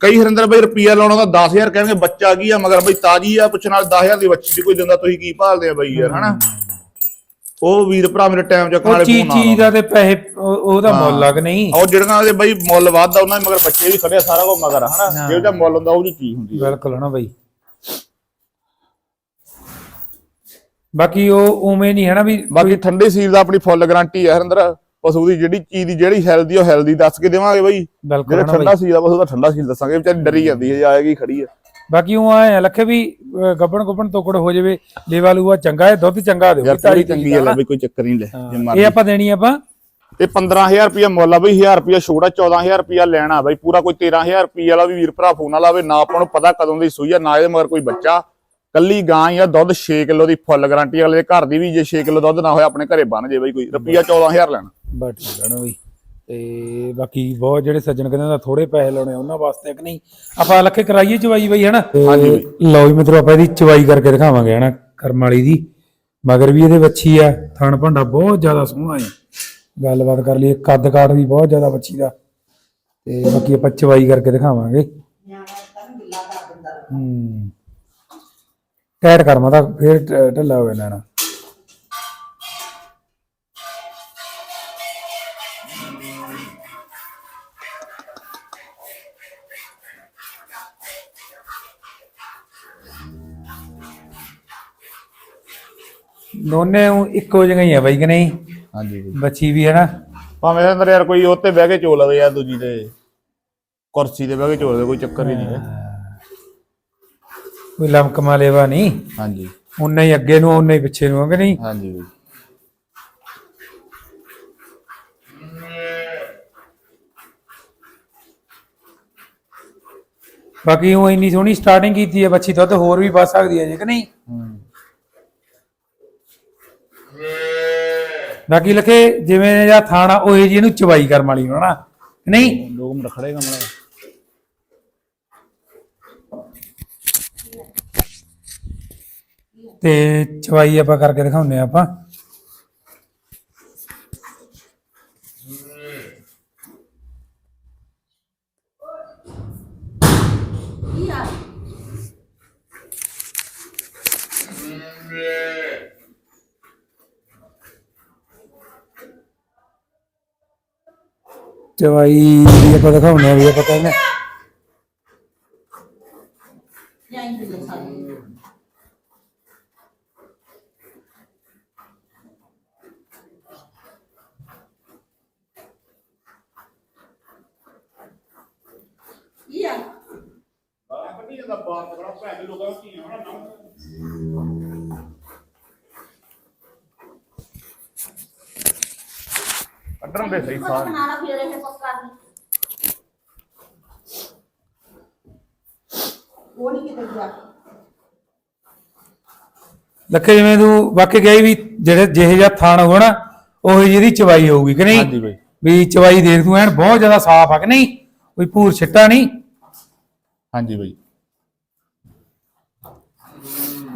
ਕਈ ਹਰਿੰਦਰ ਬਈ ਰੁਪਈਆ ਲਾਉਣਾ ਦਾ 10000 ਕਹਿਣਗੇ ਬੱਚਾ ਕੀ ਆ? ਮਗਰ ਬਈ ਤਾਜੀ ਆ ਪੁੱਛਣ ਨਾਲ 10000 ਦੀ ਬੱਚੀ ਦੀ ਕੋਈ ਦਿੰਦਾ ਤੁਸੀਂ ਕੀ ਭਾਲਦੇ ਆ ਬਈ ਯਾਰ ਹਨਾ? ਉਹ ਵੀਰ ਭਰਾ ਮੇਰੇ ਟਾਈਮ ਚੱਕਣ ਉਹ ਵਾਲੇ ਚੀਜ਼ ਚੀਜ਼ ਦਾ ਤੇ ਪੈਸੇ ਉਹ- ਉਹਦਾ ਮੁੱਲ ਲੱਗ ਨਹੀਂ? ਉਹ ਜਿਹੜੀਆਂ ਦੇ ਬਈ ਮੁੱਲ ਵੱਧਦਾ ਉਹਨਾਂ ਦੇ ਮਗਰ ਬੱਚੇ ਵੀ ਖੜੇ ਆ, ਸਾਰਾ ਕੁਝ ਮਗਰ ਹਨਾ? ਜਿਹੜਾ ਮੁੱਲ ਹੁੰਦਾ ਉਹ ਜੀ ਚੀਜ਼ ਹੁੰਦੀ ਬਿਲਕੁਲ ਹਨਾ ਬਈ। ਬਾਕੀ ਉਹ ਉਵੇਂ ਨਹੀਂ ਹਨਾ ਵੀ ਬਾਕੀ ਠੰਡੇ ਸੀਲ ਦਾ ਆਪਣੀ ਫੁੱਲ ਗਾਰੰਟੀ ਹੈ ਹਰਿੰਦਰ। ਪਸ਼ੂ ਦੀ ਜਿਹੜੀ ਚੀਜ਼ ਦੀ ਜਿਹੜੀ ਹੈਲਦੀ ਉਹ ਹੈਲਦੀ ਦੱਸ ਕੇ ਦੇਵਾਂਗੇ ਬਈ। ਬਿਲਕੁਲ ਜਿਹੜਾ ਹਨਾ ਬਈ। ਠੰਡਾ ਸੀਲ ਦਾ ਪਸ਼ੂ ਦਾ ਠੰਡਾ ਸੀਲ ਦੱਸਾਂਗੇ। ਵਿਚਾਰੀ ਡਰੀ ਜਾਂਦੀ ਹੈ ਆਏਗੀ ਖੜੀ ਆ। ਬਾਕੀ ਉਹ ਆਏ ਲੱਖੇ ਵੀ ਗੱਬਣ ਗੁੱਬਣ ਤੋਕੜ ਹੋ ਜਾਵੇ ਲੇਵਾ ਲੂਆ ਚੰਗਾ ਹੈ ਦੁੱਧ ਚੰਗਾ ਦਿਓ ਤਾਰੀ ਚੰਗੀ ਹੈ ਲੈ ਬਈ ਕੋਈ ਚੱਕਰ ਨਹੀਂ ਲੈ ਇਹ ਆਪਾਂ ਦੇਣੀ ਆਪਾਂ। ਇਹ 15000 ਰੁਪਇਆ ਮੁੱਲ ਆ ਬਈ 1000 ਰੁਪਇਆ ਛੋੜਾ 14000 ਰੁਪਇਆ ਲੈਣਾ ਬਈ ਪੂਰਾ ਕੋਈ 13000 ਰੁਪਇਆ ਵਾਲਾ ਵੀ ਵੀਰ ਭਰਾ ਫੋਨ ਵਾਲਾ ਹੋਵੇ ਨਾ ਆਪਾਂ ਨੂੰ ਪਤਾ ਕਦੋਂ ਦੀ ਸੂਈ ਆ ਨਾ ਇਹਦੇ ਮਗਰ ਕੋਈ ਬੱਚਾ। ਕੱਲੀ ਗਾਂ ਜਾਂ ਦੁੱਧ 6 ਕਿਲੋ ਦੀ ਫੁੱਲ ਗਾਰੰਟੀ ਦੇ ਘਰ ਦੀ ਵੀ ਜੇ 6 ਕਿਲੋ ਦੁੱਧ ਨਾ ਹੋਇਆ ਆਪਣੇ ਘਰੇ ਬਣ ਜੇ ਬਈ ਕੋਈ ਰੁਪਇਆ 14000 ਲੈਣਾ। ਬਸ ਠੀਕ ਹੈ ਨਾ ਬਈ। ਤੇ ਬਾਕੀ ਬਹੁਤ ਜਿਹੜੇ ਸੱਜਣ ਕਹਿੰਦੇ ਦਾ ਥੋੜੇ ਪੈਸੇ ਲਾਉਣੇ ਆ, ਉਹਨਾਂ ਵਾਸਤੇ ਕਿ ਨਹੀਂ? ਆਪਾਂ ਲੱਖੇ ਕਰਾਈਏ ਚਵਾਈ ਬਈ ਹਨਾ? ਹਾਂਜੀ ਲਓ ਜੀ ਮਿੱਤਰੋ ਆਪਾਂ ਇਹਦੀ ਚਵਾਈ ਕਰਕੇ ਦਿਖਾਵਾਂਗੇ ਹਨਾ ਕਰਮ ਵਾਲੀ ਦੀ। ਮਗਰ ਵੀ ਇਹਦੇ ਵੱਛੀ ਆ ਥਣ ਭੰਡਾ ਬਹੁਤ ਜ਼ਿਆਦਾ ਸੋਹਣਾ ਹੈ ਗੱਲਬਾਤ ਕਰ ਲਈਏ ਕੱਦ ਕਾਠ ਵੀ ਬਹੁਤ ਜ਼ਿਆਦਾ ਵੱਛੀ ਦਾ। ਤੇ ਬਾਕੀ ਆਪਾਂ ਚਵਾਈ ਕਰਕੇ ਦਿਖਾਵਾਂਗੇ। ਹੂੰ। ਟੈਟ ਕਰ ਮਾ ਤਾਂ ਫੇਰ ਢ- ਢਿੱਲਾ ਹੋ ਜਾਣਾ ਨਾ। ਦੋਨੇ ਊਂ ਇੱਕੋ ਜਿਹਾ ਹੀ ਆ ਬਾਈ ਕਿ ਨਹੀਂ? ਹਾਂਜੀ ਬਈ। ਬੱਚੀ ਵੀ ਹੈ ਨਾ ਭਾਵੇਂ ਇਹਦੇ ਅੰਦਰ ਯਾਰ ਕੋਈ ਉੱਤੇ ਬਹਿ ਕੇ ਚੋ ਲਵੇ ਯਾਰ ਦੂਜੀ ਤੇ। ਕੁਰਸੀ ਤੇ ਬਹਿ ਕੇ ਚੋ ਲਵੇ ਕੋਈ ਚੱਕਰ ਹੀ ਨਹੀਂ ਹੈ। ਕੋਈ ਲਮਕਮਾ ਲੇਵਾ ਨਹੀਂ? ਹਾਂਜੀ। ਉਨਾ ਹੀ ਅੱਗੇ ਨੂੰ ਉਨਾ ਹੀ ਪਿੱਛੇ ਨੂੰ ਆ ਕਿ ਨਹੀਂ? ਹਾਂਜੀ ਬਈ। ਬਾਕੀ ਉਹ ਇੰਨੀ ਸੋਹਣੀ ਸਟਾਰਟਿੰਗ ਕੀਤੀ ਹੈ ਬੱਚੀ ਦੁੱਧ ਹੋਰ ਵੀ ਵੱਧ ਸਕਦੀ ਹੈ ਜੇ ਕਿ ਨਹੀਂ? ਹੂੰ। ਬਾਕੀ ਲਖੇ ਜਿਵੇਂ ਜਾਂ ਥਾਣਾ ਉਹ ਜੀ ਇਹਨੂੰ ਚਵਾਈ ਕਰਮ ਵਾਲੀ ਹੋਣਾ ਨਹੀਂ। ਲੋਕ ਮਿੰਟ ਖੜੇ ਕਮਲਾ ਤੇ ਚਵਾਈ ਆਪਾਂ ਕਰਕੇ ਦਿਖਾਉਂਦੇ ਆ ਆਪਾਂ ਚਵਾਈ ਵੀ ਆਪਾਂ ਦਿਖਾਉਂਦੇ ਆ ਵੀ ਆਪਾਂ ਕਹਿੰਦੇ ਕੱਢਣ ਦੇ ਸਹੀ ਸਾਰ। ਬਣਾਣਾ ਫਿਰ ਇਹ ਪੱਕਾ ਉਹ ਨਹੀਂ ਕਿਤੇ ਗਿਆ ਲੱਖੇ ਜਿਵੇਂ ਤੂੰ ਵਾਕਿਆ ਗਿਆ ਵੀ ਜਿਹੜੇ ਜਿਹੇ ਜਿਹਾ ਥਣ ਹੋਣਾ ਉਹ ਜਿਹਦੀ ਚਵਾਈ ਹੋਊਗੀ ਕਿ ਨਹੀਂ? ਹਾਂਜੀ ਬਈ। ਵੀ ਚਵਾਈ ਦੇਖ ਤੂੰ ਐਨ ਬਹੁਤ ਜ਼ਿਆਦਾ ਸਾਫ਼ ਆ ਕਿ ਨਹੀਂ? ਕੋਈ ਭੂਰ ਛਿੱਟਾ ਨਹੀਂ? ਹਾਂਜੀ ਬਈ।